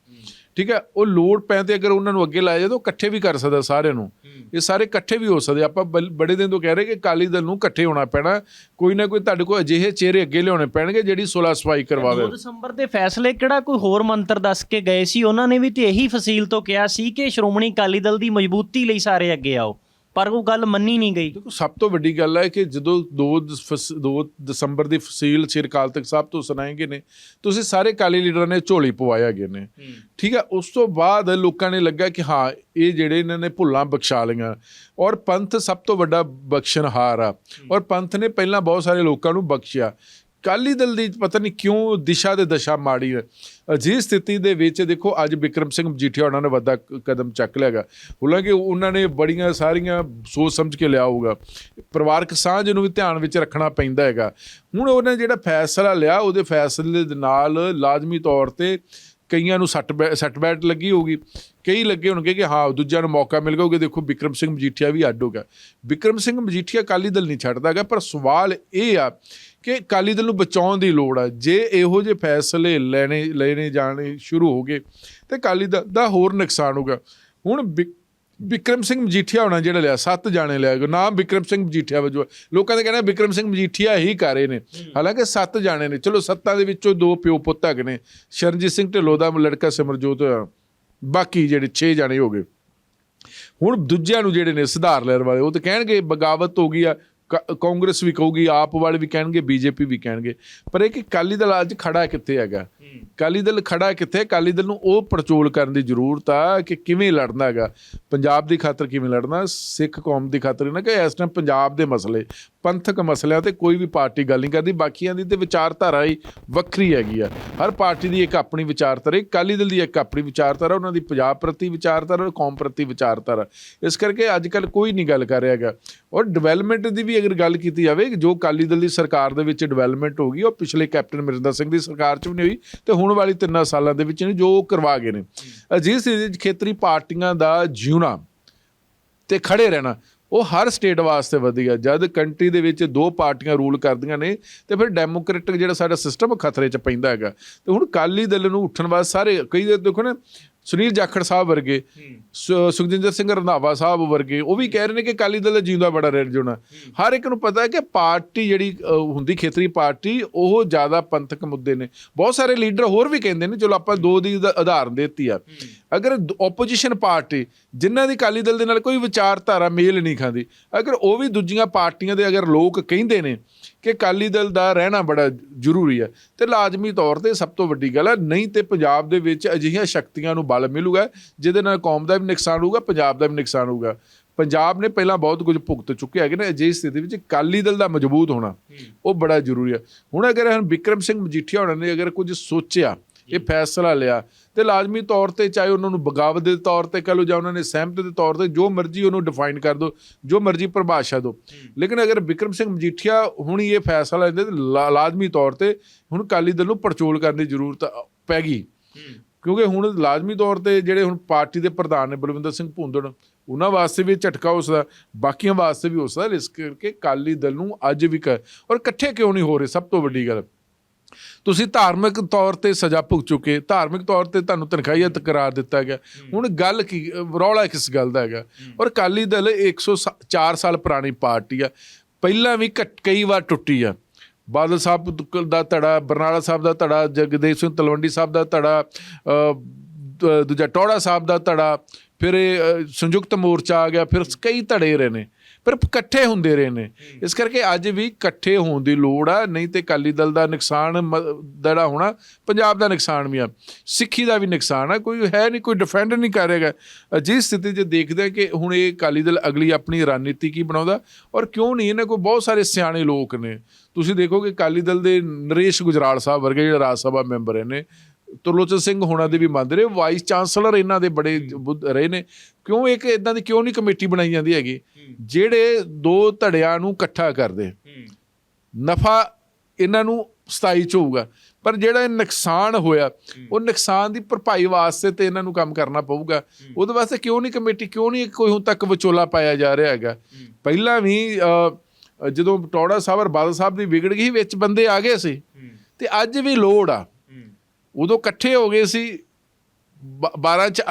ਠੀਕ ਹੈ? ਉਹ ਲੋਡ ਪੈਣ ਤੇ ਅਗਰ ਉਹਨਾਂ ਨੂੰ ਅੱਗੇ ਲਾਇਆ ਜਾਏ ਤਾਂ ਉਹ ਇਕੱਠੇ ਵੀ ਕਰ ਸਕਦਾ ਸਾਰਿਆਂ ਨੂੰ। ਇਹ ਸਾਰੇ ਇਕੱਠੇ ਵੀ ਹੋ ਸਕਦੇ ਆਪਾਂ ਬੜੇ ਦਿਨ ਤੋਂ ਕਹਿ ਰਹੇ ਕਿ ਕਾਲੀ ਦਲ ਨੂੰ ਇਕੱਠੇ ਹੋਣਾ ਪੈਣਾ। ਕੋਈ ਨਾ ਕੋਈ ਤੁਹਾਡੇ ਕੋਲ ਅਜਿਹੇ ਚਿਹਰੇ ਅੱਗੇ ਲਿਆਉਣੇ ਪੈਣਗੇ ਜਿਹੜੀ ਸੁਲਾ ਸਫ਼ਾਈ ਕਰਵਾਵੇ। 2 ਦਸੰਬਰ ਦੇ ਫੈਸਲੇ ਕਿਹੜਾ ਕੋਈ ਹੋਰ ਮੰਤਰ ਦੱਸ ਕੇ ਗਏ ਸੀ? ਉਹਨਾਂ ਨੇ ਵੀ ਤੇ ਇਹੀ ਫਸੀਲ ਤੋਂ ਕਿਹਾ ਸੀ ਕਿ ਸ਼੍ਰੋਮਣੀ ਅਕਾਲੀ ਦਲ ਦੀ ਮਜ਼ਬੂਤੀ ਲਈ ਸਾਰੇ ਅੱਗੇ ਆਓ। ਪਰ ਉਹ ਗੱਲ ਮੰਨੀ ਨਹੀਂ ਗਈ। ਦੇਖੋ ਸਭ ਤੋਂ ਵੱਡੀ ਗੱਲ ਹੈ ਕਿ ਜਦੋਂ 2 2 ਦਸੰਬਰ ਦੀ ਫਸੀਲ ਸ਼੍ਰੀ ਅਕਾਲ ਤਖਤ ਸਾਹਿਬ ਤੋਂ ਸੁਣਾਏਗੇ ਨੇ ਤੁਸੀਂ ਸਾਰੇ ਕਾਲੀ ਲੀਡਰਾਂ ਨੇ ਝੋਲੀ ਪਵਾਇਆ ਗਏ ਨੇ। ਠੀਕ ਹੈ ਉਸ ਤੋਂ ਬਾਅਦ ਲੋਕਾਂ ਨੇ ਲੱਗਾ ਕਿ ਹਾਂ ਇਹ ਜਿਹੜੇ ਇਹਨਾਂ ਨੇ ਭੁੱਲਾਂ ਬਖਸ਼ਾ ਲਈਆਂ। ਔਰ ਪੰਥ ਸਭ ਤੋਂ ਵੱਡਾ ਬਖਸ਼ਣਹਾਰ ਆ। ਔਰ ਪੰਥ ਨੇ ਪਹਿਲਾਂ ਬਹੁਤ ਸਾਰੇ ਲੋਕਾਂ ਨੂੰ ਬਖਸ਼ਿਆ। ਅਕਾਲੀ ਦਲ ਦੀ ਪਤਾ ਨਹੀਂ ਕਿਉਂ ਦਿਸ਼ਾ ਤੇ ਦਸ਼ਾ ਮਾੜੀ ਹੈ। ਅਜਿਹੀ ਸਥਿਤੀ ਦੇ ਵਿੱਚ ਦੇਖੋ, ਅੱਜ ਵਿਕਰਮ ਸਿੰਘ ਮਜੀਠੀਆ ਉਹਨਾਂ ਨੇ ਵੱਡਾ ਕ- ਕਦਮ ਚੱਕ ਲਿਆਗਾ ਹਾਲਾਂਕਿ ਉਹਨਾਂ ਨੇ ਬੜੀਆਂ ਸਾਰੀਆਂ ਸੋਚ ਸਮਝ ਕੇ ਲਿਆ ਹੋਊਗਾ। ਪਰਿਵਾਰਕ ਸਾਂਝ ਨੂੰ ਵੀ ਧਿਆਨ ਵਿੱਚ ਰੱਖਣਾ ਪੈਂਦਾ ਹੈਗਾ। ਹੁਣ ਉਹਨੇ ਜਿਹੜਾ ਫੈਸਲਾ ਲਿਆ, ਉਹਦੇ ਫੈਸਲੇ ਦੇ ਨਾਲ ਲਾਜ਼ਮੀ ਤੌਰ ਤੇ ਕਈਆਂ ਨੂੰ ਸੱਟ ਬੈ- ਸੱਟ ਬੈਟ ਲੱਗੀ ਹੋਊਗੀ। ਕਈ ਲੱਗੇ ਹੋਣਗੇ ਕਿ ਹਾਂ, ਦੂਜਿਆਂ ਨੂੰ ਮੌਕਾ ਮਿਲ ਗਿਆ ਹੋਊਗਾ। ਦੇਖੋ, ਵਿਕਰਮ ਸਿੰਘ ਮਜੀਠੀਆ ਵੀ ਅੱਡ ਹੋ ਗਿਆ। ਵਿਕਰਮ ਸਿੰਘ ਮਜੀਠੀਆ ਅਕਾਲੀ ਦਲ ਨਹੀਂ ਛੱਡਦਾਗਾ ਪਰ ਸਵਾਲ ਇਹ ਆ ਕਿ ਅਕਾਲੀ ਦਲ ਨੂੰ ਬਚਾਉਣ ਦੀ ਲੋੜ ਆ। ਜੇ ਇਹੋ ਜਿਹੇ ਫੈਸਲੇ ਲੈਣੇ ਲੈਣੇ ਜਾਣੇ ਸ਼ੁਰੂ ਹੋ ਗਏ ਤੇ ਅਕਾਲੀ ਦਲ ਦਾ ਹੋਰ ਨੁਕਸਾਨ ਹੋਊਗਾ। ਹੁਣ ਵਿਕਰਮ ਸਿੰਘ ਮਜੀਠੀਆ ਹੋਣਾ ਜਿਹੜਾ ਲਿਆ ਸੱਤ ਜਾਣੇ ਲਿਆ ਗਿਆ। ਨਾਮ ਵਿਕਰਮ ਸਿੰਘ ਮਜੀਠੀਆ ਵਜੋਂ। ਹੈ। ਲੋਕਾਂ ਦੇ ਕਹਿਣਾ ਵਿਕਰਮ ਸਿੰਘ ਮਜੀਠੀਆ ਹੀ ਕਰ ਰਹੇ ਨੇ। ਹਾਲਾਂਕਿ ਸੱਤ ਜਾਣੇ ਨੇ। ਚਲੋ ਸੱਤਾਂ ਦੇ ਵਿੱਚੋਂ ਦੋ ਪਿਓ ਪੁੱਤ ਹੈਗੇ ਨੇ। ਸ਼ਰਨਜੀਤ ਸਿੰਘ ਢਿੱਲੋਂ ਦਾ ਲੜਕਾ ਸਿਮਰਜੋਤ ਹੋਇਆ। ਬਾਕੀ ਜਿਹੜੇ 6 ਜਾਣੇ ਹੋ ਗਏ। ਹੁਣ ਦੂਜਿਆਂ ਨੂੰ ਜਿਹੜੇ ਨੇ ਸੁਧਾਰ ਲੈਣ ਵਾਲੇ ਉਹ ਤਾਂ ਕਹਿਣਗੇ ਬਗਾਵਤ ਹੋ ਗਈ ਆ। ਕਾਂਗਰਸ ਵੀ ਕਹੂਗੀ, ਆਪ ਵਾਲੇ ਵੀ ਕਹਿਣਗੇ, ਬੀਜੇਪੀ ਵੀ ਕਹਿਣਗੇ। ਪਰ ਇਹ ਕਿ ਅਕਾਲੀ ਦਲ ਅੱਜ ਖੜਾ ਕਿੱਥੇ ਹੈਗਾ? ਅਕਾਲੀ ਦਲ ਖੜਾ ਕਿੱਥੇ? ਅਕਾਲੀ ਦਲ ਨੂੰ ਉਹ ਪੜਚੋਲ ਕਰਨ ਦੀ ਜ਼ਰੂਰਤ ਆ ਕਿ ਕਿਵੇਂ ਲੜਨਾ ਹੈਗਾ। ਪੰਜਾਬ ਦੀ ਖਾਤਰ ਕਿਵੇਂ ਲੜਨਾ? ਸਿੱਖ ਕੌਮ ਦੀ ਖਾਤਰ ਨਾ ਕਿ ਇਸ ਟਾਈਮ ਪੰਜਾਬ ਦੇ ਮਸਲੇ, ਪੰਥਕ ਮਸਲਿਆਂ ਤੇ ਕੋਈ ਵੀ ਪਾਰਟੀ ਗੱਲ ਨਹੀਂ ਕਰਦੀ। ਬਾਕੀਆਂ ਦੀ ਤੇ ਵਿਚਾਰਧਾਰਾ ਹੀ ਵੱਖਰੀ ਹੈਗੀ ਆ। ਹਰ ਪਾਰਟੀ ਦੀ ਇੱਕ ਆਪਣੀ ਵਿਚਾਰਧਾਰਾ ਹੈ ਅਕਾਲੀ ਦਲ ਦੀ ਇੱਕ ਆਪਣੀ ਵਿਚਾਰਧਾਰਾ, ਉਹਨਾਂ ਦੀ ਪੰਜਾਬ ਪ੍ਰਤੀ ਵਿਚਾਰਧਾਰਾ, ਕੌਮ ਪ੍ਰਤੀ ਵਿਚਾਰਧਾਰਾ। ਇਸ ਕਰਕੇ ਅੱਜ ਕੱਲ ਕੋਈ ਨਹੀਂ ਗੱਲ ਕਰ ਰਿਹਾ ਹੈਗਾ। ਔਰ ਡਿਵੈਲਪਮੈਂਟ ਦੀ ਵੀ ਅਗਰ ਗੱਲ ਕੀਤੀ ਜਾਵੇ ਜੋ ਅਕਾਲੀ ਦਲ ਦੀ ਸਰਕਾਰ ਦੇ ਵਿੱਚ ਡਿਵੈਲਪਮੈਂਟ ਹੋ ਗਈ, ਉਹ ਪਿਛਲੇ ਕੈਪਟਨ ਅਮਰਿੰਦਰ ਸਿੰਘ ਦੀ ਸਰਕਾਰ 'ਚ ਵੀ ਨਹੀਂ ਹੋਈ ਤੇ ਹੁਣ ਵਾਲੀ ਤਿੰਨਾਂ ਸਾਲਾਂ ਦੇ ਵਿੱਚ ਨੇ ਜੋ ਕਰਵਾ ਗਏ ਨੇ। ਅਜਿਹੀ ਸਥਿਤੀ ਖੇਤਰੀ ਪਾਰਟੀਆਂ ਦਾ ਜਿਉਣਾ ਤੇ ਖੜੇ ਰਹਿਣਾ, ਉਹ ਹਰ ਸਟੇਟ ਵਾਸਤੇ ਵਧੀਆ, ਜਦ ਕੰਟਰੀ ਦੇ ਵਿੱਚ ਦੋ ਪਾਰਟੀਆਂ ਰੂਲ ਕਰਦੀਆਂ ਨੇ ਤੇ ਫਿਰ ਡੈਮੋਕ੍ਰੈਟਿਕ ਜਿਹੜਾ ਸਾਡਾ ਸਿਸਟਮ ਖਤਰੇ 'ਚ ਪੈਂਦਾ ਹੈਗਾ। ਤੇ ਹੁਣ ਕਾਲੀ ਦਲ ਨੂੰ ਉੱਠਣ ਵਾਸਤੇ ਸਾਰੇ, ਕਈ ਦੇਖੋ ਨਾ ਸੁਨੀਲ ਜਾਖੜ ਸਾਹਿਬ ਵਰਗੇ ਸੁਖਜਿੰਦਰ ਸਿੰਘ ਰੰਧਾਵਾ ਸਾਹਿਬ ਵਰਗੇ ਉਹ ਵੀ ਕਹਿ ਰਹੇ ਨੇ ਕਿ ਕਾਲੀ ਦਲ ਜਿਉਂਦਾ ਬੜਾ ਰਹਿ ਜਾਣਾ। ਹਰ ਇੱਕ ਨੂੰ ਪਤਾ ਹੈ ਕਿ ਪਾਰਟੀ ਜਿਹੜੀ ਹੁੰਦੀ ਖੇਤਰੀ ਪਾਰਟੀ ਉਹ ਜ਼ਿਆਦਾ ਪੰਥਕ ਮੁੱਦੇ ਨੇ। ਬਹੁਤ ਸਾਰੇ ਲੀਡਰ ਹੋਰ ਵੀ ਕਹਿੰਦੇ ਨੇ ਚਲੋ ਆਪਾਂ ਦੋ ਦੀ ਉਦਾਹਰਨ ਦਿੱਤੀ ਆ। ਅਗਰ ਆਪੋਜੀਸ਼ਨ ਪਾਰਟੀ ਜਿਨ੍ਹਾਂ ਦੀ ਅਕਾਲੀ ਦਲ ਦੇ ਨਾਲ ਕੋਈ ਵਿਚਾਰਧਾਰਾ, ਮੇਲ ਨਹੀਂ ਖਾਂਦੀ, ਅਗਰ ਉਹ ਵੀ ਦੂਜੀਆਂ ਪਾਰਟੀਆਂ ਦੇ ਅਗਰ ਲੋਕ ਕਹਿੰਦੇ ਨੇ ਕਿ ਅਕਾਲੀ ਦਲ ਦਾ ਰਹਿਣਾ ਬੜਾ ਜ਼ਰੂਰੀ ਹੈ, ਤੇ ਲਾਜ਼ਮੀ ਤੌਰ ਤੇ ਸਭ ਤੋਂ ਵੱਡੀ ਗੱਲ ਹੈ, ਨਹੀਂ ਤੇ ਪੰਜਾਬ ਦੇ ਵਿੱਚ ਅਜਿਹੀਆਂ ਸ਼ਕਤੀਆਂ ਨੂੰ ਬਲ ਮਿਲੂਗਾ, ਜਿਹਦੇ ਨਾਲ ਕੌਮ ਦਾ ਵੀ ਨੁਕਸਾਨ ਹੋਊਗਾ, ਪੰਜਾਬ ਦਾ ਵੀ ਨੁਕਸਾਨ ਹੋਊਗਾ। ਪੰਜਾਬ ਨੇ ਪਹਿਲਾਂ ਬਹੁਤ ਕੁਝ ਭੁਗਤ ਚੁੱਕੇ ਹੈਗੇ ਨੇ, ਅਜਿਹੀ ਸਥਿਤੀ ਵਿੱਚ ਅਕਾਲੀ ਦਲ ਦਾ ਮਜ਼ਬੂਤ ਹੋਣਾ, ਉਹ ਬੜਾ ਜ਼ਰੂਰੀ ਹੈ। ਹੁਣ ਅਗਰ ਹੁਣ ਵਿਕਰਮ ਸਿੰਘ ਮਜੀਠੀਆ ਹੋਣਾ ਨੇ ਅਗਰ ਕੁਝ ਸੋਚਿਆ ਇਹ ਫੈਸਲਾ ਲਿਆ। ਤੇ ਲਾਜ਼ਮੀ ਤੌਰ ਤੇ ਚਾਹੇ ਉਹਨਾਂ ਨੂੰ ਬਗਾਵਤ ਦੇ ਤੌਰ ਤੇ ਕਹ ਲਓ ਜਾਂ ਉਹਨਾਂ ਨੇ ਸਹਿਮਤੀ ਦੇ ਤੌਰ ਤੇ ਜੋ ਮਰਜ਼ੀ ਉਹਨੂੰ ਡਿਫਾਈਨ ਕਰ ਦਿਓ ਜੋ ਮਰਜ਼ੀ ਪਰਿਭਾਸ਼ਾ ਦਿਓ ਲੇਕਿਨ ਅਗਰ ਵਿਕਰਮ ਸਿੰਘ ਮਜੀਠੀਆ ਹੁਣ ਇਹ ਫੈਸਲਾ ਲੈਂਦੇ ਤੇ ਲਾਜ਼ਮੀ ਤੌਰ ਤੇ ਹੁਣ ਅਕਾਲੀ ਦਲ ਨੂੰ ਪੜਚੋਲ ਕਰਨ ਦੀ ਜ਼ਰੂਰਤ ਪੈ ਗਈ। ਕਿਉਂਕਿ ਹੁਣ ਲਾਜ਼ਮੀ ਤੌਰ ਤੇ ਜਿਹੜੇ ਹੁਣ ਪਾਰਟੀ ਦੇ ਪ੍ਰਧਾਨ ਨੇ ਬਲਵਿੰਦਰ ਸਿੰਘ ਭੁੰਦੜ ਉਹਨਾਂ ਵਾਸਤੇ ਵੀ ਝਟਕਾ ਹੋ ਸਕਦਾ ਬਾਕੀਆਂ ਵਾਸਤੇ ਵੀ ਹੋ ਸਕਦਾ ਇਸ ਕਰਕੇ ਅਕਾਲੀ ਦਲ ਨੂੰ ਅੱਜ ਵੀ ਔਰ ਇਕੱਠੇ ਕਿਉਂ ਨਹੀਂ ਹੋ ਰਹੇ? ਸਭ ਤੋਂ ਵੱਡੀ ਗੱਲ। ਤੁਸੀਂ ਧਾਰਮਿਕ ਤੌਰ ਤੇ ਸਜ਼ਾ ਭੁਗਤ ਚੁੱਕੇ ਧਾਰਮਿਕ ਤੌਰ ਤੇ ਤੁਹਾਨੂੰ ਤਨਖਾਹੀਆ ਕਰਾਰ ਦਿੱਤਾ ਗਿਆ। ਹੁਣ ਗੱਲ ਕੀ ਰੌਲਾ ਕਿਸ ਗੱਲ ਦਾ ਹੈਗਾ? ਔਰ ਅਕਾਲੀ ਦਲ 104 ਸਾਲ ਪੁਰਾਣੀ ਪਾਰਟੀ ਆ ਪਹਿਲਾਂ ਵੀ ਕਈ ਵਾਰ ਟੁੱਟੀ ਆ। ਬਾਦਲ ਸਾਹਿਬ ਦ- ਦਾ ਧੜਾ ਬਰਨਾਲਾ ਸਾਹਿਬ ਦਾ ਧੜਾ ਜਗਦੇਵ ਸਿੰਘ ਤਲਵੰਡੀ ਸਾਹਿਬ ਦਾ ਧੜਾ ਦੂਜਾ ਟੌੜਾ ਸਾਹਿਬ ਦਾ ਧੜਾ ਫਿਰ ਸੰਯੁਕਤ ਮੋਰਚਾ ਆ ਗਿਆ ਫਿਰ ਕਈ ਧੜੇ ਰਹੇ ਨੇ। ਪਰ ਇਕੱਠੇ ਹੁੰਦੇ ਰਹੇ ਨੇ। ਇਸ ਕਰਕੇ ਅੱਜ ਵੀ ਇਕੱਠੇ ਹੋਣ ਦੀ ਲੋੜ ਆ ਨਹੀਂ ਤੇ ਅਕਾਲੀ ਦਲ ਦਾ ਨੁਕਸਾਨ ਜਿਹੜਾ ਹੋਣਾ ਪੰਜਾਬ ਦਾ ਨੁਕਸਾਨ ਵੀ ਆ। ਸਿੱਖੀ ਦਾ ਵੀ ਨੁਕਸਾਨ ਆ ਕੋਈ ਹੈ ਨਹੀਂ ਕੋਈ ਡਿਫੈਂਡ ਨਹੀਂ ਕਰ ਰਿਹਾ। ਅਜਿਹੀ ਸਥਿਤੀ 'ਚ ਦੇਖਦੇ ਆ ਕਿ ਹੁਣ ਇਹ ਅਕਾਲੀ ਦਲ ਅਗਲੀ ਆਪਣੀ ਰਣਨੀਤੀ ਕੀ ਬਣਾਉਂਦਾ ਔਰ ਕਿਉਂ ਨਹੀਂ ਇਹਨਾਂ ਕੋਲ ਬਹੁਤ ਸਾਰੇ ਸਿਆਣੇ ਲੋਕ ਨੇ। ਤੁਸੀਂ ਦੇਖੋਗੇ ਅਕਾਲੀ ਦਲ ਦੇ ਨਰੇਸ਼ ਗੁਜਰਾਲ ਸਾਹਿਬ ਵਰਗੇ ਜਿਹੜੇ ਰਾਜ ਸਭਾ ਮੈਂਬਰ ਨੇ ਤੁਰਲੋਚਨ ਸਿੰਘ ਹੋਣਾ ਦੇ ਵੀ ਮੰਨਦੇ ਰਹੇ ਵਾਈਸ ਚਾਂਸਲਰ ਇਹਨਾਂ ਦੇ ਬੜੇ ਰਹੇ ਨੇ। ਕਿਉਂ ਇੱਕ ਇਦਾਂ ਦੀ ਕਿਉਂ ਨਹੀਂ ਕਮੇਟੀ ਬਣਾਈ ਜਾਂਦੀ ਹੈਗੀ? ਜਿਹੜੇ ਦੋ ਧੜਿਆਂ ਨੂੰ ਇਕੱਠਾ ਕਰਦੇ ਨਫਾ ਇਹਨਾਂ ਨੂੰ 27 ਚ ਹੋਊਗਾ ਪਰ ਜਿਹੜਾ ਇਹ ਨੁਕਸਾਨ ਹੋਇਆ ਉਹ ਨੁਕਸਾਨ ਦੀ ਭਰਪਾਈ ਵਾਸਤੇ ਤੇ ਇਹਨਾਂ ਨੂੰ ਕੰਮ ਕਰਨਾ ਪਊਗਾ। ਉਹਦੇ ਵਾਸਤੇ ਕਿਉਂ ਨਹੀਂ ਕਮੇਟੀ ਕਿਉਂ ਨਹੀਂ ਕੋਈ ਹੁਣ ਤੱਕ ਵਿਚੋਲਾ ਪਾਇਆ ਜਾ ਰਿਹਾ ਹੈਗਾ? ਪਹਿਲਾਂ ਵੀ ਜਦੋਂ ਟੌੜਾ ਸਾਹਿਬ ਔਰ ਬਾਦਲ ਸਾਹਿਬ ਦੀ ਵਿਗੜ ਗਈ ਵਿੱਚ ਬੰਦੇ ਆ ਗਏ ਸੀ। ਤੇ ਅੱਜ ਵੀ ਲੋੜ ਆ। ਉਦੋਂ ਇਕੱਠੇ ਹੋ ਗਏ ਸੀ 12 ਚ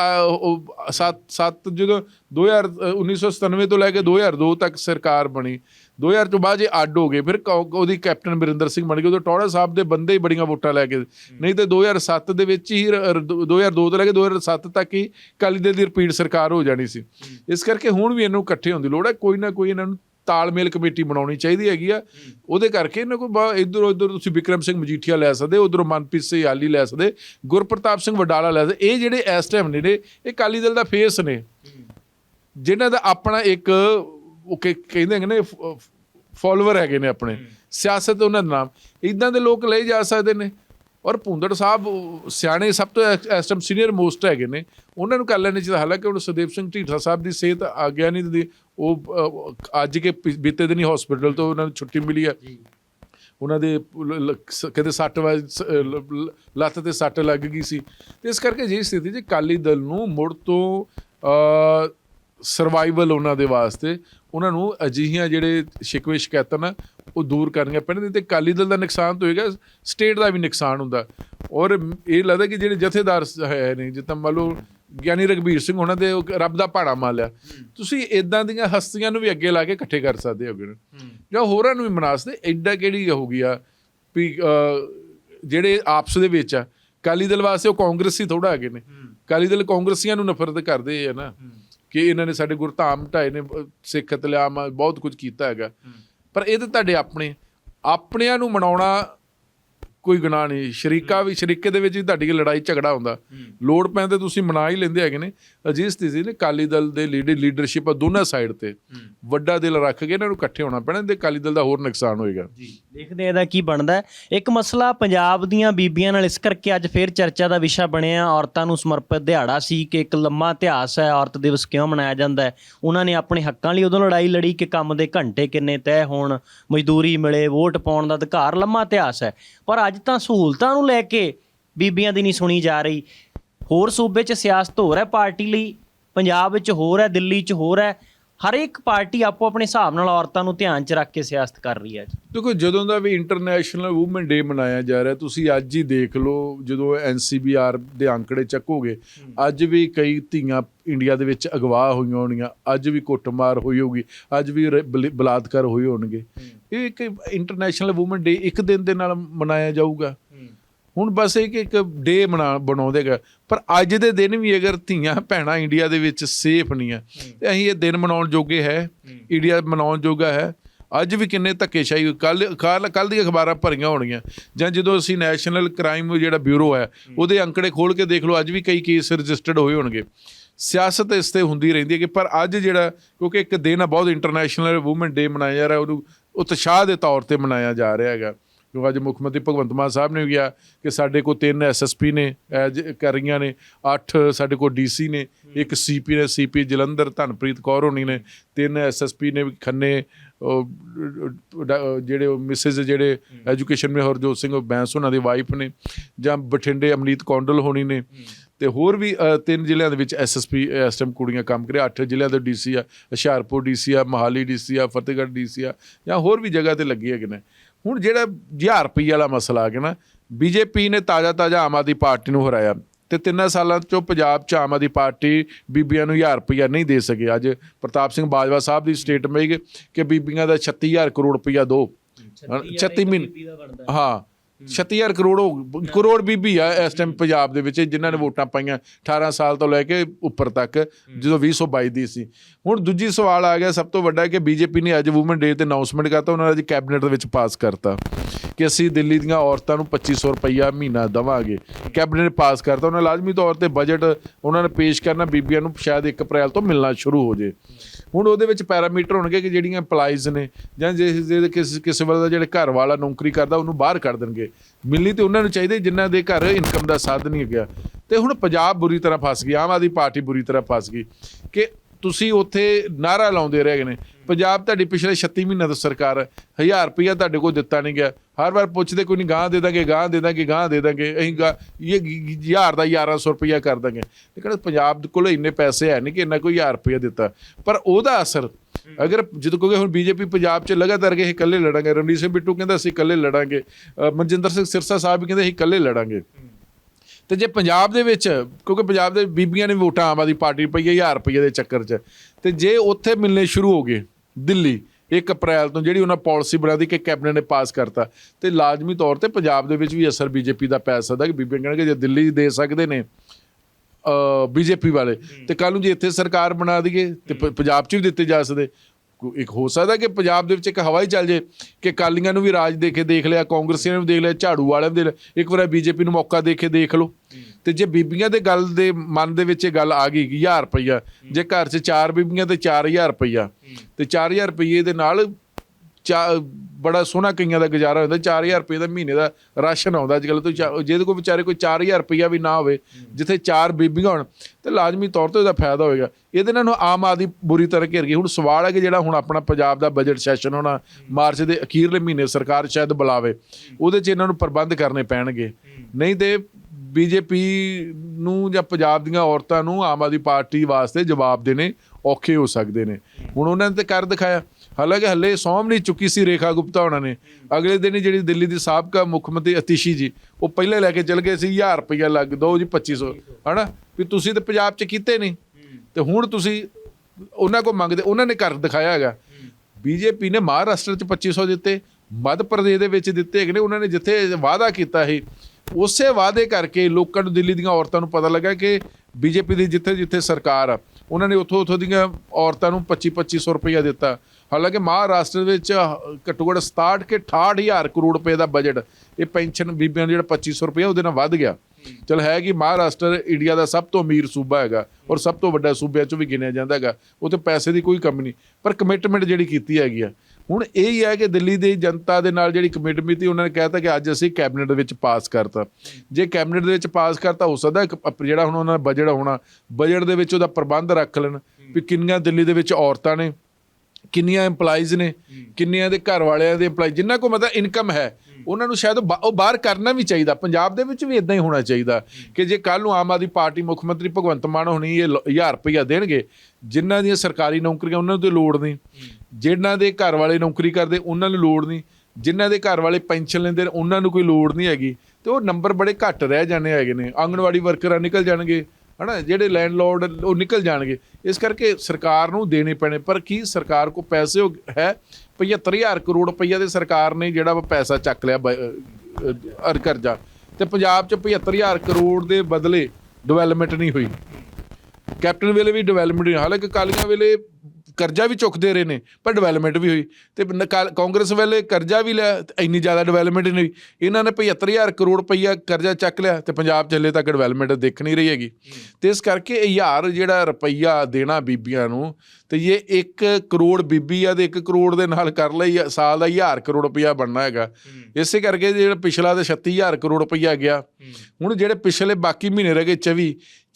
7 7 ਜਦੋਂ 2000 ਅ, 1997 ਤੋਂ ਲੈ ਕੇ 2002 ਤੱਕ ਸਰਕਾਰ ਬਣੀ 2000 ਤੋਂ ਬਾਅਦ ਇਹ ਅੱਡ ਹੋ ਗਏ ਫਿਰ ਉਹਦੀ ਕੈਪਟਨ ਅਮਰਿੰਦਰ ਸਿੰਘ ਬਣ ਗਏ ਉਦੋਂ ਟੌੜਾ ਸਾਹਿਬ ਦੇ ਬੰਦੇ ਹੀ ਬੜੀਆਂ ਵੋਟਾਂ ਲੈ ਕੇ ਨਹੀਂ ਤੇ 2007 ਦੇ ਵਿੱਚ ਹੀ ਰ- ਰ- 2002 ਤੋਂ ਲੈ ਕੇ 2007 ਤੱਕ ਹੀ ਅਕਾਲੀ ਦਲ ਦੀ ਰਿਪੀਟ ਸਰਕਾਰ ਹੋ ਜਾਣੀ ਸੀ। ਇਸ ਕਰਕੇ ਹੁਣ ਵੀ ਇਹਨੂੰ ਇਕੱਠੇ ਹੋਣ ਦੀ ਲੋੜ ਹੈ ਕੋਈ ਨਾ ਕੋਈ ਇਹਨਾਂ ਨੂੰ ਤਾਲਮੇਲ ਕਮੇਟੀ ਬਣਾਉਣੀ ਚਾਹੀਦੀ ਹੈਗੀ ਆ। ਉਹਦੇ ਕਰਕੇ ਇਹਨਾਂ ਕੋਈ ਇਧਰ ਉਧਰ ਤੁਸੀਂ ਵਿਕਰਮ ਸਿੰਘ ਮਜੀਠੀਆ ਲੈ ਸਕਦੇ, ਉਧਰੋਂ ਮਨਪ੍ਰੀਤ ਸਿੰਘ ਆਲੀ ਲੈ ਸਕਦੇ, ਗੁਰਪ੍ਰਤਾਪ ਸਿੰਘ ਵਡਾਲਾ ਲੈ ਸਕਦੇ। ਇਹ ਜਿਹੜੇ ਇਸ ਟਾਈਮ ਨੇ ਨੇ ਇਹ ਅਕਾਲੀ ਦਲ ਦਾ ਫੇਸ ਨੇ। ਜਿਨ੍ਹਾਂ ਦਾ ਆਪਣਾ ਇੱਕ ਉਹ ਕਹਿੰਦੇ ਹੈਗੇ ਨੇ ਫਾਲੋਅਰ ਹੈਗੇ ਨੇ ਆਪਣੇ। ਸਿਆਸਤ ਉਹਨਾਂ ਦਾ ਨਾਮ। ਇਦਾਂ ਦੇ ਲੋਕ ਲਏ ਜਾ ਸਕਦੇ ਨੇ। ਔਰ ਭੁੰਦੜ ਸਾਹਿਬ ਸਿਆਣੇ ਸਭ ਤੋਂ ਇਸ ਟਾਈਮ ਸੀਨੀਅਰ ਮੋਸਟ ਹੈਗੇ ਨੇ। ਉਹਨਾਂ ਨੂੰ ਕਰ ਲੈਣੇ ਚਾਹੀਦਾ। ਹਾਲਾਂਕਿ ਹੁਣ ਸੁਦੇਵ ਸਿੰਘ ਢੀਠਾ ਸਾਹਿਬ ਦੀ ਸਿਹਤ ਆ ਗਿਆ ਨਹੀਂ ਦੀ ਉਹ ਅੱਜ ਕੇ ਬੀਤੇ ਦਿਨੀ ਹਸਪੀਟਲ ਤੋਂ ਉਹਨਾਂ ਨੂੰ ਛੁੱਟੀ ਮਿਲੀ ਹੈ। ਉਹਨਾਂ ਦੇ ਕਿਤੇ ਸੱਟ ਵੱਜ ਲੱਤ ਤੇ ਸੱਟ ਲੱਗ ਗਈ ਸੀ। ਤੇ ਇਸ ਕਰਕੇ ਜੇ ਸਥਿਤੀ 'ਚ ਅਕਾਲੀ ਦਲ ਨੂੰ ਮੁੜ ਤੋਂ ਸਰਵਾਈਵਲ ਉਹਨਾਂ ਦੇ ਵਾਸਤੇ ਉਹਨਾਂ ਨੂੰ ਅਜਿਹੀਆਂ ਜਿਹੜੇ ਸ਼ਿਕਵੇ ਸ਼ਿਕਾਇਤਾਂ ਨਾ ਉਹ ਦੂਰ ਕਰਨੀਆਂ ਪੈਣਗੀਆਂ ਤੇ ਅਕਾਲੀ ਦਲ ਦਾ ਨੁਕਸਾਨ ਤਾਂ ਹੋਏਗਾ ਸਟੇਟ ਦਾ ਵੀ ਨੁਕਸਾਨ ਹੁੰਦਾ। ਔਰ ਇਹ ਲੱਗਦਾ ਕਿ ਜਿਹੜੇ ਜਥੇਦਾਰ ਹੈ ਨੇ ਜਿੱਦਾਂ ਮੰਨ ਲਓ ਗਿਆਨੀ ਰਗਵੀਰ ਸਿੰਘ ਉਹਨਾਂ ਦੇ ਰੱਬ ਦਾ ਭਾਣਾ ਮੰਨ ਲਿਆ। ਤੁਸੀਂ ਇਦਾਂ ਦੀਆਂ ਹਸਤੀਆਂ ਨੂੰ ਵੀ ਅੱਗੇ ਲਾ ਕੇ ਇਕੱਠੇ ਕਰ ਸਕਦੇ ਹੋਗੇ ਨਾ। ਜਾਂ ਹੋਰਾਂ ਨੂੰ ਵੀ ਮਨਾ ਸਕਦੇ ਐਡਾ ਕਿਹੜੀ ਹੋ ਗਈ ਆ ਵੀ ਜਿਹੜੇ ਆਪਸ ਦੇ ਵਿੱਚ ਆ। ਅਕਾਲੀ ਦਲ ਵਾਸਤੇ ਉਹ ਕਾਂਗਰਸੀ ਥੋੜਾ ਹੈਗੇ ਨੇ। ਅਕਾਲੀ ਦਲ ਕਾਂਗਰਸੀਆਂ ਨੂੰ ਨਫ਼ਰਤ ਕਰਦੇ ਆ ਨਾ। ਕਿ ਇਹਨਾਂ ਨੇ ਸਾਡੇ ਗੁਰਧਾਮ ਢਾਏ ਨੇ ਸਿੱਖ ਇਤਲਾਮ ਬਹੁਤ ਕੁਝ ਕੀਤਾ ਹੈਗਾ। ਪਰ ਇਹ ਤਾਂ ਤੁਹਾਡੇ ਆਪਣੇ ਆਪਣਿਆਂ ਨੂੰ ਮਨਾਉਣਾ ਕੋਈ ਗੁਨਾਹ ਨਹੀਂ। ਸ਼ਰੀਕਾ ਵੀ ਸ਼ਰੀਕੇ ਦੇ ਵਿੱਚ ਹੀ ਤੁਹਾਡੀ ਲੜਾਈ ਝਗੜਾ ਹੁੰਦਾ। ਲੋੜ ਪੈਣ ਤੇ ਤੁਸੀਂ ਮਨਾ ਹੀ ਲੈਂਦੇ ਹੈਗੇ ਨੇ। ਅਜਿਹੀ ਸਥਿਤੀ ਨੇ ਕਾਲੀ ਦਲ ਦੇ ਲੀਡਰ ਲੀਡਰਸ਼ਿਪ ਆ ਦੋਨਾਂ ਸਾਈਡ ਤੇ। ਵੱਡਾ ਦਿਲ ਰੱਖ ਕੇ ਇਹਨਾਂ ਨੂੰ ਇਕੱਠੇ ਹੋਣਾ ਪੈਣਾ ਤੇ ਕਾਲੀ ਦਲ ਦਾ ਹੋਰ ਨੁਕਸਾਨ ਹੋਏਗਾ। ਜੀ। ਦੇਖਦੇ ਇਹਦਾ ਕੀ ਬਣਦਾ। ਇੱਕ ਮਸਲਾ ਪੰਜਾਬ ਦੀਆਂ ਬੀਬੀਆਂ ਨਾਲ ਇਸ ਕਰਕੇ ਅੱਜ ਫੇਰ ਚਰਚਾ ਦਾ ਵਿਸ਼ਾ ਬਣਿਆ। ਔਰਤਾਂ ਨੂੰ ਸਮਰਪਿਤ ਦਿਹਾੜਾ ਸੀ ਕਿ ਇੱਕ ਲੰਮਾ ਇਤਿਹਾਸ ਹੈ ਔਰਤ ਦਿਵਸ ਕਿਉਂ ਮਨਾਇਆ ਜਾਂਦਾ ਹੈ? ਉਹਨਾਂ ਨੇ ਆਪਣੇ ਹੱਕਾਂ ਲਈ ਉਦੋਂ ਲੜਾਈ ਲੜੀ ਕਿ ਕੰਮ ਦੇ ਘੰਟੇ ਕਿੰਨੇ ਤੈਅ ਹੋਣ ਮਜ਼ਦੂਰੀ ਮਿਲੇ ਵੋਟ ਪਾਉਣ ਦਾ ਅਧਿਕਾਰ ਲੰਮਾ ਇਤਿਹਾਸ ਹੈ। ਪਰ ਅੱਜ ਤਾਂ ਸਹੂਲਤਾਂ ਨੂੰ ਲੈ ਕੇ ਬੀਬੀਆਂ ਦੀ ਨਹੀਂ ਸੁਣੀ ਜਾ ਰਹੀ। ਹੋਰ ਸੂਬੇ 'ਚ ਸਿਆਸਤ ਹੋਰ ਹੈ ਪਾਰਟੀ ਲਈ, ਪੰਜਾਬ 'ਚ ਹੋਰ ਹੈ ਦਿੱਲੀ 'ਚ ਹੋਰ ਹੈ ਹਰ ਇੱਕ ਪਾਰਟੀ ਆਪੋ ਆਪਣੇ ਹਿਸਾਬ ਨਾਲ ਔਰਤਾਂ ਨੂੰ ਧਿਆਨ 'ਚ ਰੱਖ ਕੇ ਸਿਆਸਤ ਕਰ ਰਹੀ ਹੈ ਦੇਖੋ ਜਦੋਂ ਦਾ ਵੀ ਇੰਟਰਨੈਸ਼ਨਲ ਔਮਨ ਡੇ ਮਨਾਇਆ ਜਾ ਰਿਹਾ ਤੁਸੀਂ ਅੱਜ ਹੀ ਦੇਖ ਲਓ ਜਦੋਂ ਐਨਸੀਬੀਆਰ ਦੇ ਅੰਕੜੇ ਚੱਕੋਗੇ ਅੱਜ ਵੀ ਕਈ ਧੀਆਂ ਇੰਡੀਆ ਦੇ ਵਿੱਚ ਅਗਵਾ ਹੋਈਆਂ ਹੋਣੀਆਂ ਅੱਜ ਵੀ ਕੁੱਟਮਾਰ ਹੋਈ ਹੋਊਗੀ ਅੱਜ ਵੀ ਬਲਾਤਕਾਰ ਹੋਏ ਹੋਣਗੇ। ਇਹ ਇੱਕ ਇੰਟਰਨੈਸ਼ਨਲ ਔਮਨ ਡੇ ਇੱਕ ਦਿਨ ਦੇ ਨਾਲ ਮਨਾਇਆ ਜਾਊਗਾ। ਹੁਣ ਬਸ ਇਹ ਕਿ ਇੱਕ ਡੇ ਬਣਾ ਬਣਾਉਂਦੇਗਾ ਪਰ ਅੱਜ ਦੇ ਦਿਨ ਵੀ ਅਗਰ ਧੀਆਂ ਭੈਣਾਂ ਇੰਡੀਆ ਦੇ ਵਿੱਚ ਸੇਫ ਨਹੀਂ ਆ ਤੇ ਅਸੀਂ ਇਹ ਦਿਨ ਮਨਾਉਣ ਜੋਗੇ ਹੈ ਇੰਡੀਆ ਮਨਾਉਣ ਜੋਗਾ ਹੈ। ਅੱਜ ਵੀ ਕਿੰਨੇ ਧੱਕੇਸ਼ਾਹੀ ਕੱਲ ਕੱਲ ਕੱਲ ਦੀਆਂ ਅਖਬਾਰਾਂ ਭਰੀਆਂ ਹੋਣਗੀਆਂ। ਜਾਂ ਜਦੋਂ ਅਸੀਂ ਨੈਸ਼ਨਲ ਕ੍ਰਾਈਮ ਜਿਹੜਾ ਬਿਊਰੋ ਹੈ ਉਹਦੇ ਅੰਕੜੇ ਖੋਲ ਕੇ ਦੇਖ ਲਓ ਅੱਜ ਵੀ ਕਈ ਕੇਸ ਰਜਿਸਟਰਡ ਹੋਏ ਹੋਣਗੇ। ਸਿਆਸਤ ਇਸ ਤੇ ਹੁੰਦੀ ਰਹਿੰਦੀ ਹੈ ਕਿ ਪਰ ਅੱਜ ਜਿਹੜਾ ਕਿਉਂਕਿ ਇੱਕ ਦਿਨ ਆ ਬਹੁਤ ਇੰਟਰਨੈਸ਼ਨਲ ਔਮਨ ਡੇ ਮਨਾਇਆ ਜਾ ਰਿਹਾ ਉਹਨੂੰ ਉਤਸ਼ਾਹ ਦੇ ਤੌਰ ਤੇ ਮਨਾਇਆ ਜਾ ਰਿਹਾ ਹੈਗਾ। ਕਿਉਂਕਿ ਅੱਜ ਮੁੱਖ ਮੰਤਰੀ ਭਗਵੰਤ ਮਾਨ ਸਾਹਿਬ ਨੇ ਵੀ ਕਿਹਾ ਕਿ ਸਾਡੇ ਕੋਲ ਤਿੰਨ ਐਸਐਸਪੀ ਨੇ ਐਜ ਕਰ ਰਹੀਆਂ ਨੇ, ਅੱਠ ਸਾਡੇ ਕੋਲ ਡੀਸੀ ਨੇ, ਇੱਕ ਸੀਪੀ ਨੇ ਸੀਪੀ ਜਲੰਧਰ, ਧਨਪ੍ਰੀਤ ਕੌਰ ਹੋਣੀ ਨੇ, ਤਿੰਨ ਐਸਐਸਪੀ ਨੇ ਖੰਨੇ ਜਿਹੜੇ ਮਿਸਿਸ ਜਿਹੜੇ ਐਜੂਕੇਸ਼ਨ ਮੇ ਹਰਜੋਤ ਸਿੰਘ ਬੈਂਸ ਉਹਨਾਂ ਦੀ ਵਾਈਫ ਨੇ, ਜਾਂ ਬਠਿੰਡੇ ਅਮਨੀਤ ਕੌਂਡਲ ਹੋਣੀ ਨੇ, ਤੇ ਹੋਰ ਵੀ ਤਿੰਨ ਜ਼ਿਲ੍ਹਿਆਂ ਦੇ ਵਿੱਚ ਐਸਐਸਪੀ ਇਸ ਟਾਈਮ ਕੁੜੀਆਂ ਕੰਮ ਕਰਿਆ ਅੱਠ ਜ਼ਿਲ੍ਹਿਆਂ ਦੇ ਡੀਸੀ ਆ, ਹੁਸ਼ਿਆਰਪੁਰ ਡੀਸੀ ਆ, ਮਹਾਲੀ ਡੀਸੀ ਆ, ਫਤਿਹਗੜ੍ਹ ਡੀਸੀ ਆ, ਜਾਂ ਹੋਰ ਵੀ ਜਗ੍ਹਾ ਤੇ ਲੱਗੀ ਹੈਗੇ ਨੇ। ਹੁਣ ਜਿਹੜਾ 1000 ਰੁਪਈਏ ਵਾਲਾ ਮਸਲਾ ਆ ਗਿਆ ਨਾ ਬੀਜੇਪੀ ਨੇ ਤਾਜ਼ਾ ਤਾਜ਼ਾ ਆਮ ਆਦਮੀ ਪਾਰਟੀ ਨੂੰ ਹਰਾਇਆ ਤੇ ਤਿੰਨਾਂ ਸਾਲਾਂ ਚੋਂ ਪੰਜਾਬ 'ਚ ਆਮ ਆਦਮੀ ਪਾਰਟੀ ਬੀਬੀਆਂ ਨੂੰ 1000 ਰੁਪਈਆ ਨਹੀਂ ਦੇ ਸਕੇ। ਅੱਜ ਪ੍ਰਤਾਪ ਸਿੰਘ ਬਾਜਵਾ ਸਾਹਿਬ ਦੀ ਸਟੇਟਮੈਂਟ ਕਿ ਬੀਬੀਆਂ ਦਾ 36000 ਕਰੋੜ ਰੁਪਈਆ ਦੋ। 36 ਮਹੀਨੇ ਹਾਂ 36000 ਕਰੋੜ ਹੋ- ਕਰੋੜ ਬੀਬੀ ਆ ਇਸ ਟਾਈਮ ਪੰਜਾਬ ਦੇ ਵਿੱਚ ਜਿਨ੍ਹਾਂ ਨੇ ਵੋਟਾਂ ਪਾਈਆਂ 18 ਸਾਲ ਤੋਂ ਲੈ ਕੇ ਉੱਪਰ ਤੱਕ ਜਦੋਂ 2022 ਦੀ ਸੀ। ਹੁਣ ਦੂਜੀ ਸਵਾਲ ਆ ਗਿਆ ਸਭ ਤੋਂ ਵੱਡਾ ਕਿ ਬੀਜੇਪੀ ਨੇ ਅੱਜ ਔਮਨ ਡੇ ਤੇ ਅਨਾਉਂਸਮੈਂਟ ਕਰਤਾ ਉਹਨਾਂ ਨੇ ਅੱਜ ਕੈਬਨਿਟ ਦੇ ਵਿੱਚ ਪਾਸ ਕਰਤਾ ਕਿ ਅਸੀਂ ਦਿੱਲੀ ਦੀਆਂ ਔਰਤਾਂ ਨੂੰ 2500 ਰੁਪਈਆ ਮਹੀਨਾ ਦੇਵਾਂਗੇ। ਕੈਬਨਿਟ ਨੇ ਪਾਸ ਕਰਤਾ ਉਹਨਾਂ ਲਾਜ਼ਮੀ ਤੌਰ ਤੇ ਬਜਟ ਉਹਨਾਂ ਨੇ ਪੇਸ਼ ਕਰਨਾ ਬੀਬੀਆਂ ਨੂੰ ਸ਼ਾਇਦ 1 ਅਪ੍ਰੈਲ ਤੋਂ ਮਿਲਣਾ ਸ਼ੁਰੂ ਹੋ ਜੇ। ਹੁਣ ਉਹਦੇ ਵਿੱਚ ਪੈਰਾਮੀਟਰ ਹੋਣਗੇ ਕਿ ਜਿਹੜੀਆਂ EMPLOYEES ਨੇ ਜਾਂ ਜੇ ਜੇ ਕਿਸੇ ਕਿਸੇ ਵੱਲ ਦਾ ਜਿਹੜੇ ਘਰ ਵਾਲਾ ਨੌਕਰੀ ਕਰਦਾ, ਉਹਨੂੰ ਬਾਹਰ ਕੱਢ ਦੇਣਗੇ। ਮਿਲਣੀ ਤੇ ਉਹਨਾਂ ਨੂੰ ਚਾਹੀਦੀ ਜਿਨ੍ਹਾਂ ਦੇ ਘਰ ਇਨਕਮ ਦਾ ਸਾਧਨ ਨਹੀਂ ਹੈਗਾ। ਤੇ ਹੁਣ ਪੰਜਾਬ ਬੁਰੀ ਤਰ੍ਹਾਂ ਫਸ ਗਈ, ਆਮ ਆਦਮੀ ਪਾਰਟੀ ਬੁਰੀ ਤਰ੍ਹਾਂ ਫਸ ਗਈ ਕਿ ਤੁਸੀਂ ਉੱਥੇ ਨਾਰਾ ਲਾਉਂਦੇ ਰਹਿ ਗਏ ਨੇ। ਪੰਜਾਬ ਤੁਹਾਡੀ ਪਿਛਲੇ 36 ਮਹੀਨਿਆਂ ਤੋਂ ਸਰਕਾਰ ਹੈ। 1000 ਰੁਪਇਆ ਤੁਹਾਡੇ ਕੋਲ ਦਿੱਤਾ ਨਹੀਂ ਗਿਆ। ਹਰ ਵਾਰ ਪੁੱਛਦੇ ਕੋਈ ਨਹੀਂ ਗਾਂ ਦੇ ਦਾਂਗੇ ਗਾਂ ਦੇ ਦਾਂਗੇ ਗਾਂ ਦੇ ਦਾਂਗੇ। ਅਸੀਂ ਗਾਂਹ ਇਹ ਗ- ਹਜ਼ਾਰ ਦਾ 1100 ਰੁਪਇਆ ਕਰ ਦਾਂਗੇ। ਲੇਕਿਨ ਪੰਜਾਬ ਕੋਲ ਇੰਨੇ ਪੈਸੇ ਹੈ ਨਹੀਂ ਕਿ ਇੰਨਾ ਕੋਈ 1000 ਰੁਪਇਆ ਦਿੱਤਾ। ਪਰ ਉਹਦਾ ਅਸਰ, ਅਗਰ ਜਦੋਂ ਕਿਉਂਕਿ ਹੁਣ ਬੀਜੇਪੀ ਪੰਜਾਬ 'ਚ ਲਗਾਤਾਰ ਕਿ ਅਸੀਂ ਇਕੱਲੇ ਲੜਾਂਗੇ। ਰਣਜੀਤ ਸਿੰਘ ਬਿੱਟੂ ਕਹਿੰਦਾ ਅਸੀਂ ਇਕੱਲੇ ਲੜਾਂਗੇ। ਮਨਜਿੰਦਰ ਸਿੰਘ ਸਿਰਸਾ ਸਾਹਿਬ ਵੀ ਕਹਿੰਦੇ ਅਸੀਂ ਇਕੱਲੇ ਲੜਾਂਗੇ। ਤੇ ਜੇ ਪੰਜਾਬ ਦੇ ਵਿੱਚ, ਕਿਉਂਕਿ ਪੰਜਾਬ ਦੇ ਬੀਬੀਆਂ ਨੇ ਵੋਟਾਂ ਆਮ ਆਦਮੀ ਪਾਰਟੀ ਪਈ ਹੈ 1000 ਰੁਪਏ ਦੇ ਚੱਕਰ 'ਚ। ਤੇ ਜੇ ਉੱਥੇ ਮਿਲਨੇ ਸ਼ੁਰੂ ਹੋ ਗਏ, ਦਿੱਲੀ 1 ਅਪ੍ਰੈਲ ਤੋਂ ਜਿਹੜੀ ਉਹਨਾਂ ਪਾਲਿਸੀ ਬਣਾਦੀ ਕਿ ਕੈਬਨਿਟ ਨੇ ਪਾਸ ਕਰਤਾ, ਤੇ ਲਾਜ਼ਮੀ ਤੌਰ ਤੇ ਪੰਜਾਬ ਦੇ ਵਿੱਚ ਵੀ ਅਸਰ ਬੀਜੇਪੀ ਦਾ ਪੈ ਸਕਦਾ ਕਿ ਬੀਬੀਆਂ ਕਹਿਣਗੇ ਜੇ ਦਿੱਲੀ ਦੇ ਸਕਦੇ ਨੇ ਬੀਜੇਪੀ ਵਾਲੇ, ਤੇ ਕੱਲ ਨੂੰ ਜੇ ਇੱਥੇ ਸਰਕਾਰ ਬਣਾ ਦਈਏ, ਤੇ ਪ- ਪੰਜਾਬ 'ਚ ਵੀ ਦਿੱਤੇ ਜਾ ਸਕਦੇ। ਇੱਕ ਹੋ ਸਕਦਾ ਕਿ ਪੰਜਾਬ ਦੇ ਵਿੱਚ ਇੱਕ ਹਵਾ ਹੀ ਚੱਲ ਜੇ, ਕਿ ਕਾਲੀਆਂ ਨੂੰ ਵੀ ਰਾਜ ਦੇ ਕੇ ਦੇਖ ਲਿਆ, ਕਾਂਗਰਸੀਆਂ ਨੂੰ ਵੀ ਦੇਖ ਲਿਆ, ਝਾੜੂ ਵਾਲਿਆਂ ਨੂੰ ਦੇਖ ਇੱਕ ਵਾਰ ਬੀਜੇਪੀ ਨੂੰ ਮੌਕਾ ਦੇ ਕੇ ਦੇਖ ਲਓ। ਤੇ ਜੇ ਬੀਬੀਆਂ ਦੇ ਗੱਲ ਦੇ ਮਨ ਦੇ ਵਿੱਚ ਇਹ ਗੱਲ ਆ ਗਈ ਕਿ 1000 ਰੁਪਈਆ, ਜੇ ਘਰ 'ਚ ਚਾਰ ਬੀਬੀਆਂ ਤੇ 4000 ਰੁਪਈਆ, ਤੇ 4000 ਰੁਪਈਏ ਦੇ ਨਾਲ ਚਾ- ਬੜਾ ਸੋਹਣਾ ਕਈਆਂ ਦਾ ਗੁਜ਼ਾਰਾ ਹੁੰਦਾ 4000 ਰੁਪਏ ਦਾ ਮਹੀਨੇ ਦਾ ਰਾਸ਼ਨ ਆਉਂਦਾ ਅੱਜ ਕੱਲ ਤੋਂ ਜਿਹਦੇ ਕੋਲ ਵਿਚਾਰੇ ਕੋਈ 4000 ਰੁਪਇਆ ਵੀ ਨਾ ਹੋਵੇ, ਜਿੱਥੇ ਚਾਰ ਬੀਬੀਆਂ ਹੋਣ, ਤੇ ਲਾਜ਼ਮੀ ਤੌਰ ਤੇ ਉਹਦਾ ਫਾਇਦਾ ਹੋਏਗਾ। ਇਹਦੇ ਨਾਲ ਆਮ ਆਦਮੀ ਬੁਰੀ ਤਰ੍ਹਾਂ ਘਿਰ ਗਈ। ਹੁਣ ਸਵਾਲ ਹੈ ਕਿ ਜਿਹੜਾ ਹੁਣ ਆਪਣਾ ਪੰਜਾਬ ਦਾ ਬਜਟ ਸੈਸ਼ਨ ਹੋਣਾ, ਮਾਰਚ ਦੇ ਅਖੀਰਲੇ ਮਹੀਨੇ ਸਰਕਾਰ ਸ਼ਾਇਦ ਬੁਲਾਵੇ, ਉਹਦੇ 'ਚ ਇਹਨਾਂ ਨੂੰ ਪ੍ਰਬੰਧ ਕਰਨੇ ਪੈਣਗੇ। ਨਹੀਂ ਤੇ ਬੀਜੇਪੀ ਨੂੰ ਜਾਂ ਪੰਜਾਬ ਦੀਆਂ ਔਰਤਾਂ ਨੂੰ ਆਮ ਆਦਮੀ ਪਾਰਟੀ ਵਾਸਤੇ ਜਵਾਬ ਦੇਣੇ ਔਖੇ ਹੋ ਸਕਦੇ ਨੇ। ਹੁਣ ਉਹਨਾਂ ਨੇ ਤੇ ਕਰ ਦਿਖਾਇਆ। ਹਾਲਾਂਕਿ ਹੱਲੇ ਸੌਮ ਨਹੀਂ ਚੁੱਕੀ ਸੀ ਰੇਖਾ ਗੁਪਤਾ ਉਹਨਾਂ ਨੇ। ਅਗਲੇ ਦਿਨ ਹੀ ਜਿਹੜੀ ਦਿੱਲੀ ਦੀ ਸਾਬਕਾ ਮੁੱਖ ਮੰਤਰੀ ਅਤੀਸ਼ੀ ਜੀ, ਉਹ ਪਹਿਲੇ ਲੈ ਕੇ ਚਲ ਗਏ ਸੀ 1000 ਰੁਪਇਆ ਲੱਗ, ਦੋ ਜੀ 2500 ਹਨਾ? ਵੀ ਤੁਸੀਂ ਤੇ ਪੰਜਾਬ 'ਚ ਕੀਤੇ ਨਹੀਂ। ਤੇ ਹੁਣ ਤੁਸੀਂ ਉਹਨਾਂ ਕੋ ਮੰਗਦੇ, ਉਹਨਾਂ ਨੇ ਕਰ ਦਿਖਾਇਆ ਹੈਗਾ। ਬੀਜੇਪੀ ਨੇ ਮਹਾਰਾਸ਼ਟਰ 'ਚ 2500 ਦਿੱਤੇ, ਮੱਧ ਪ੍ਰਦੇਸ਼ ਦੇ ਵਿੱਚ ਦਿੱਤੇ ਹੈਗੇ ਨੇ, ਉਹਨਾਂ ਨੇ ਜਿੱਥੇ ਵਾਅਦਾ ਕੀਤਾ ਸੀ, ਉਸੇ ਵਾਅਦੇ ਕਰਕੇ ਲੋਕਾਂ ਨੂੰ ਦਿੱਲੀ ਦੀਆਂ ਔਰਤਾਂ ਨੂੰ ਪਤਾ ਲੱਗਾ ਕਿ ਬੀਜੇਪੀ ਦੀ ਜਿੱਥੇ ਜਿੱਥੇ ਸਰਕਾਰ ਆ, ਉਹਨਾਂ ਨੇ ਉੱਥੋਂ ਉੱਥੋਂ ਦੀਆਂ ਔਰਤਾਂ ਨੂੰ 25 2500 ਰੁਪਇਆ ਦਿੱਤਾ। ਹਾਲਾਂਕਿ ਮਹਾਰਾਸ਼ਟਰ ਵਿੱਚ ਘੱਟੋ ਘੱਟ 67 ਕੇ 68000 ਕਰੋੜ ਰੁਪਏ ਦਾ ਬਜਟ ਇਹ ਪੈਨਸ਼ਨ ਬੀਬੀਆਂ ਨੂੰ ਜਿਹੜਾ 2500 ਰੁਪਇਆ ਉਹਦੇ ਨਾਲ ਵੱਧ ਗਿਆ। ਚਲ ਹੈ ਕਿ ਮਹਾਰਾਸ਼ਟਰ, ਇੰਡੀਆ ਦਾ ਸਭ ਤੋਂ ਅਮੀਰ ਸੂਬਾ ਹੈਗਾ ਔਰ ਸਭ ਤੋਂ ਵੱਡਾ ਸੂਬਿਆਂ ਚੋਂ ਵੀ ਗਿਣਿਆ ਜਾਂਦਾ ਹੈਗਾ ਉੱਥੇ ਪੈਸੇ ਦੀ ਕੋਈ ਕਮੀ ਨਹੀਂ। ਪਰ ਕਮਿਟਮੈਂਟ ਜਿਹੜੀ ਕੀਤੀ ਹੈਗੀ ਆ। ਹੁਣ ਇਹ ਹੀ ਹੈ ਕਿ ਦਿੱਲੀ ਦੀ ਜਨਤਾ ਦੇ ਨਾਲ ਜਿਹੜੀ ਕਮਿਟਮੈਂਟ ਸੀ ਉਹਨਾਂ ਨੇ ਕਹਿਤਾ ਕਿ ਅੱਜ ਅਸੀਂ ਕੈਬਨਿਟ ਦੇ ਵਿੱਚ ਪਾਸ ਕਰਤਾ। ਜੇ ਕੈਬਨਿਟ ਦੇ ਵਿੱਚ ਪਾਸ ਕਰਤਾ, ਹੋ ਸਕਦਾ ਜਿਹੜਾ ਹੁਣ ਉਹਨਾਂ ਦਾ ਬਜਟ ਹੋਣਾ ਬਜਟ ਦੇ ਵਿੱਚ ਉਹਦਾ ਪ੍ਰਬੰਧ ਰੱਖ ਲੈਣ ਵੀ ਕਿੰਨੀਆਂ ਦਿੱਲੀ ਦੇ ਵਿੱਚ ਔਰਤਾਂ ਨੇ ਕਿੰਨੀਆਂ EMPLOYEES ਨੇ ਕਿੰਨੀਆਂ ਦੇ ਘਰ ਵਾਲਿਆਂ ਦੇ EMPLOYE ਜਿਨ੍ਹਾਂ ਕੋ ਮਤਲਬ ਇਨਕਮ ਹੈ ਉਹਨਾਂ ਨੂੰ ਸ਼ਾਇਦ ਉਹ ਬਾਹਰ ਕਰਨਾ ਵੀ ਚਾਹੀਦਾ। ਪੰਜਾਬ ਦੇ ਵਿੱਚ ਵੀ ਇਦਾਂ ਹੀ ਹੋਣਾ ਚਾਹੀਦਾ ਕਿ ਜੇ ਕੱਲ ਨੂੰ ਆਮ ਆਦਮੀ ਪਾਰਟੀ ਮੁੱਖ ਮੰਤਰੀ ਭਗਵੰਤ ਮਾਨ ਹੋਣੀ ਇਹ 1000 ਰੁਪਇਆ ਦੇਣਗੇ ਜਿਨ੍ਹਾਂ ਦੀਆਂ ਸਰਕਾਰੀ ਨੌਕਰੀਆਂ ਉਹਨਾਂ ਨੂੰ ਤੇ ਲੋੜ ਨਹੀਂ। ਜਿਨ੍ਹਾਂ ਦੇ ਘਰ ਵਾਲੇ ਨੌਕਰੀ ਕਰਦੇ ਉਹਨਾਂ ਨੂੰ ਲੋੜ ਨਹੀਂ। ਜਿਨ੍ਹਾਂ ਦੇ ਘਰ ਵਾਲੇ ਪੈਨਸ਼ਨ ਲੈਂਦੇ ਨੇ ਉਹਨਾਂ ਨੂੰ ਕੋਈ ਲੋੜ ਨਹੀਂ ਹੈਗੀ। ਤੇ ਉਹ ਨੰਬਰ ਬੜੇ ਘੱਟ ਰਹਿ ਜਾਣੇ ਹੈਗੇ ਨੇ। ਆਂਗਣਵਾੜੀ ਵਰਕਰਾਂ ਨਿਕਲ ਜਾਣਗੇ। ਹਨਾ, ਜਿਹੜੇ ਲੈਂਡਲੋਰਡ ਉਹ ਨਿਕਲ ਜਾਣਗੇ। ਇਸ ਕਰਕੇ ਸਰਕਾਰ ਨੂੰ ਦੇਣੇ ਪੈਣੇ, ਪਰ ਕੀ ਸਰਕਾਰ ਕੋ ਪੈਸੇ ਹੋ- ਹੈ 75000 ਕਰੋੜ ਰੁਪਈਆ ਦੇ ਸਰਕਾਰ ਨੇ ਜਿਹੜਾ ਵਾ ਪੈਸਾ ਚੱਕ ਲਿਆ ਬ- ਅਰ ਕਰਜ਼ਾ। ਤੇ ਪੰਜਾਬ ਚ 75000 ਕਰੋੜ ਦੇ ਬਦਲੇ ਡਿਵੈਲਪਮੈਂਟ ਨਹੀਂ ਹੋਈ। ਕੈਪਟਨ ਵੇਲੇ ਵੀ ਡਿਵੈਲਪਮੈਂਟ ਨਹੀਂ, ਹਾਲਾਂਕਿ ਕਾਲੀਆਂ ਵੇਲੇ ਕਰਜ਼ਾ ਵੀ ਚੁੱਕਦੇ ਰਹੇ ਨੇ ਪਰ ਡਿਵੈਲਪਮੈਂਟ ਵੀ ਹੋਈ ਤੇ ਨ- ਕਾਂਗਰਸ ਵੇਲੇ ਕਰਜ਼ਾ ਵੀ ਲਿਆ ਤੇ ਇੰਨੀ ਜ਼ਿਆਦਾ ਡਿਵੈਲਪਮੈਂਟ ਨਹੀਂ ਹੋਈ। ਇਹਨਾਂ ਨੇ 75000 ਕਰੋੜ ਰੁਪਈਆ ਕਰਜ਼ਾ ਚੱਕ ਲਿਆ ਤੇ ਪੰਜਾਬ 'ਚ ਹਲੇ ਤੱਕ ਡਿਵੈਲਪਮੈਂਟ ਦਿਖ ਨਹੀਂ ਰਹੀ ਹੈਗੀ। ਤੇ ਇਸ ਕਰਕੇ ਇਹ ਹਜ਼ਾਰ ਜਿਹੜਾ ਰੁਪਈਆ ਦੇਣਾ ਬੀਬੀਆਂ ਨੂੰ ਤੇ ਇਹ 1 ਕਰੋੜ ਬੀਬੀ ਆ ਤੇ 1 ਕਰੋੜ ਦੇ ਨਾਲ ਕਰ ਲਈ ਸਾਲ ਦਾ 1000 ਕਰੋੜ ਰੁਪਈਆ ਬਣਨਾ ਹੈਗਾ। ਇਸੇ ਕਰਕੇ ਜਿਹੜਾ ਪਿਛਲਾ ਤੇ 36000 ਕਰੋੜ ਰੁਪਈਆ ਗਿਆ। ਹੁਣ ਜਿਹੜੇ ਪਿਛਲੇ ਬਾਕੀ ਮਹੀਨੇ ਰਹਿ ਗਏ 24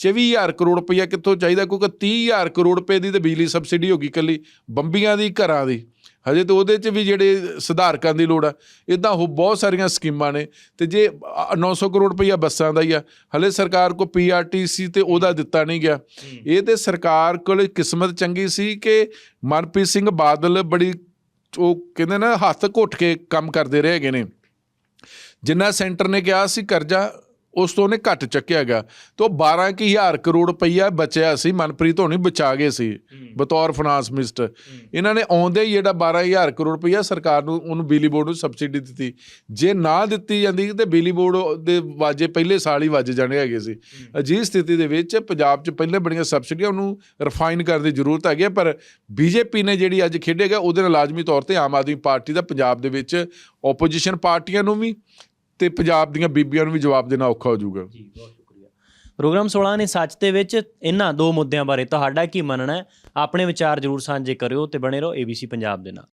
24000 ਕਰੋੜ ਰੁਪਈਆ ਕਿੱਥੋਂ ਚਾਹੀਦਾ? ਕਿਉਂਕਿ 30000 ਕਰੋੜ ਰੁਪਏ ਦੀ ਤੇ ਬਿਜਲੀ ਸਬਸਿਡੀ ਹੋ ਗਈ ਕੱਲੀ ਬੰਬੀਆਂ ਦੀ ਘਰਾਂ ਦੀ। ਹਜੇ ਤਾਂ ਉਹਦੇ 'ਚ ਵੀ ਜਿਹੜੇ ਸੁਧਾਰਕਾਂ ਦੀ ਲੋੜ ਆ ਇਦਾਂ ਉਹ ਬਹੁਤ ਸਾਰੀਆਂ ਸਕੀਮਾਂ ਨੇ ਤੇ ਜੇ ਅ- 900 ਕਰੋੜ ਰੁਪਈਆ ਬੱਸਾਂ ਦਾ ਹੀ ਆ ਹਲੇ ਸਰਕਾਰ ਕੋ ਪੀਆਰਟੀਸੀ ਤੇ ਉਹਦਾ ਦਿੱਤਾ ਨਹੀਂ ਗਿਆ। ਇਹ ਤੇ ਸਰਕਾਰ ਕੋਲ ਕਿਸਮਤ ਚੰਗੀ ਸੀ ਕਿ ਮਨਪ੍ਰੀਤ ਸਿੰਘ ਬਾਦਲ ਬੜੀ ਉਹ ਕਹਿੰਦੇ ਨਾ ਹੱਥ ਘੁੱਟ ਕੇ ਕੰਮ ਕਰਦੇ ਰਹੇ ਹੈਗੇ ਨੇ। ਜਿੰਨਾ ਸੈਂਟਰ ਨੇ ਕਿਹਾ ਸੀ ਕਰਜ਼ਾ ਉਸ ਤੋਂ ਉਹਨੇ ਘੱਟ ਚੱਕਿਆ ਗਿਆ ਤੋਂ 12 ਕੀ ਹਜ਼ਾਰ ਕਰੋੜ ਰੁਪਈਆ ਬਚਿਆ ਸੀ ਮਨਪ੍ਰੀਤ ਹੋਣੀ ਬਚਾ ਗਏ ਸੀ ਬਤੌਰ ਫਾਈਨਾਂਸ ਮਿਨਿਸਟਰ ਇਹਨਾਂ ਨੇ ਆਉਂਦੇ ਹੀ ਜਿਹੜਾ 12000 ਕਰੋੜ ਰੁਪਈਆ ਸਰਕਾਰ ਨੂੰ ਉਹਨੂੰ ਬਿਜਲੀ ਬੋਰਡ ਨੂੰ ਸਬਸਿਡੀ ਦਿੱਤੀ। ਜੇ ਨਾ ਦਿੱਤੀ ਜਾਂਦੀ ਤੇ ਬਿਜਲੀ ਬੋਰਡ ਦੇ ਵਾਜੇ ਪਹਿਲੇ ਸਾਲ ਹੀ ਵੱਜ ਜਾਣੇ ਹੈਗੇ ਸੀ। ਅਜਿਹੀ ਸਥਿਤੀ ਦੇ ਵਿੱਚ ਪੰਜਾਬ 'ਚ ਪਹਿਲੇ ਬੜੀਆਂ ਸਬਸਿਡੀਆਂ ਉਹਨੂੰ ਰਿਫਾਈਨ ਕਰਨ ਦੀ ਜ਼ਰੂਰਤ ਹੈਗੀ ਪਰ ਬੀਜੇਪੀ ਨੇ ਜਿਹੜੀ ਅੱਜ ਖੇਡੇਗਾ ਉਹਦੇ ਨਾਲ ਲਾਜ਼ਮੀ ਤੌਰ ਤੇ ਆਮ ਆਦਮੀ ਪਾਰਟੀ ਦਾ ਪੰਜਾਬ ਦੇ ਵਿੱਚ ਆਪੋਜੀਸ਼ਨ ਪਾਰਟੀਆਂ ਨੂੰ ਵੀ ਤੇ ਪੰਜਾਬ ਦੀਆਂ ਬੀਬੀਆਂ ਨੂੰ ਵੀ ਜਵਾਬ ਦੇਣਾ ਔਖਾ ਹੋ ਜਾਊਗਾ। ਜੀ, ਬਹੁਤ ਸ਼ੁਕਰੀਆ। ਪ੍ਰੋਗਰਾਮ 16 ਨੇ ਸੱਚ ਦੇ ਵਿੱਚ ਇਹਨਾਂ ਦੋ ਮੁੱਦਿਆਂ ਬਾਰੇ ਤੁਹਾਡਾ ਕੀ ਮੰਨਣਾ ਹੈ? ਆਪਣੇ ਵਿਚਾਰ ਜਰੂਰ ਸਾਂਝੇ ਕਰਿਓ ਤੇ ਬਣੇ ਰਹੋ ABC ਪੰਜਾਬ ਦੇ ਨਾਲ।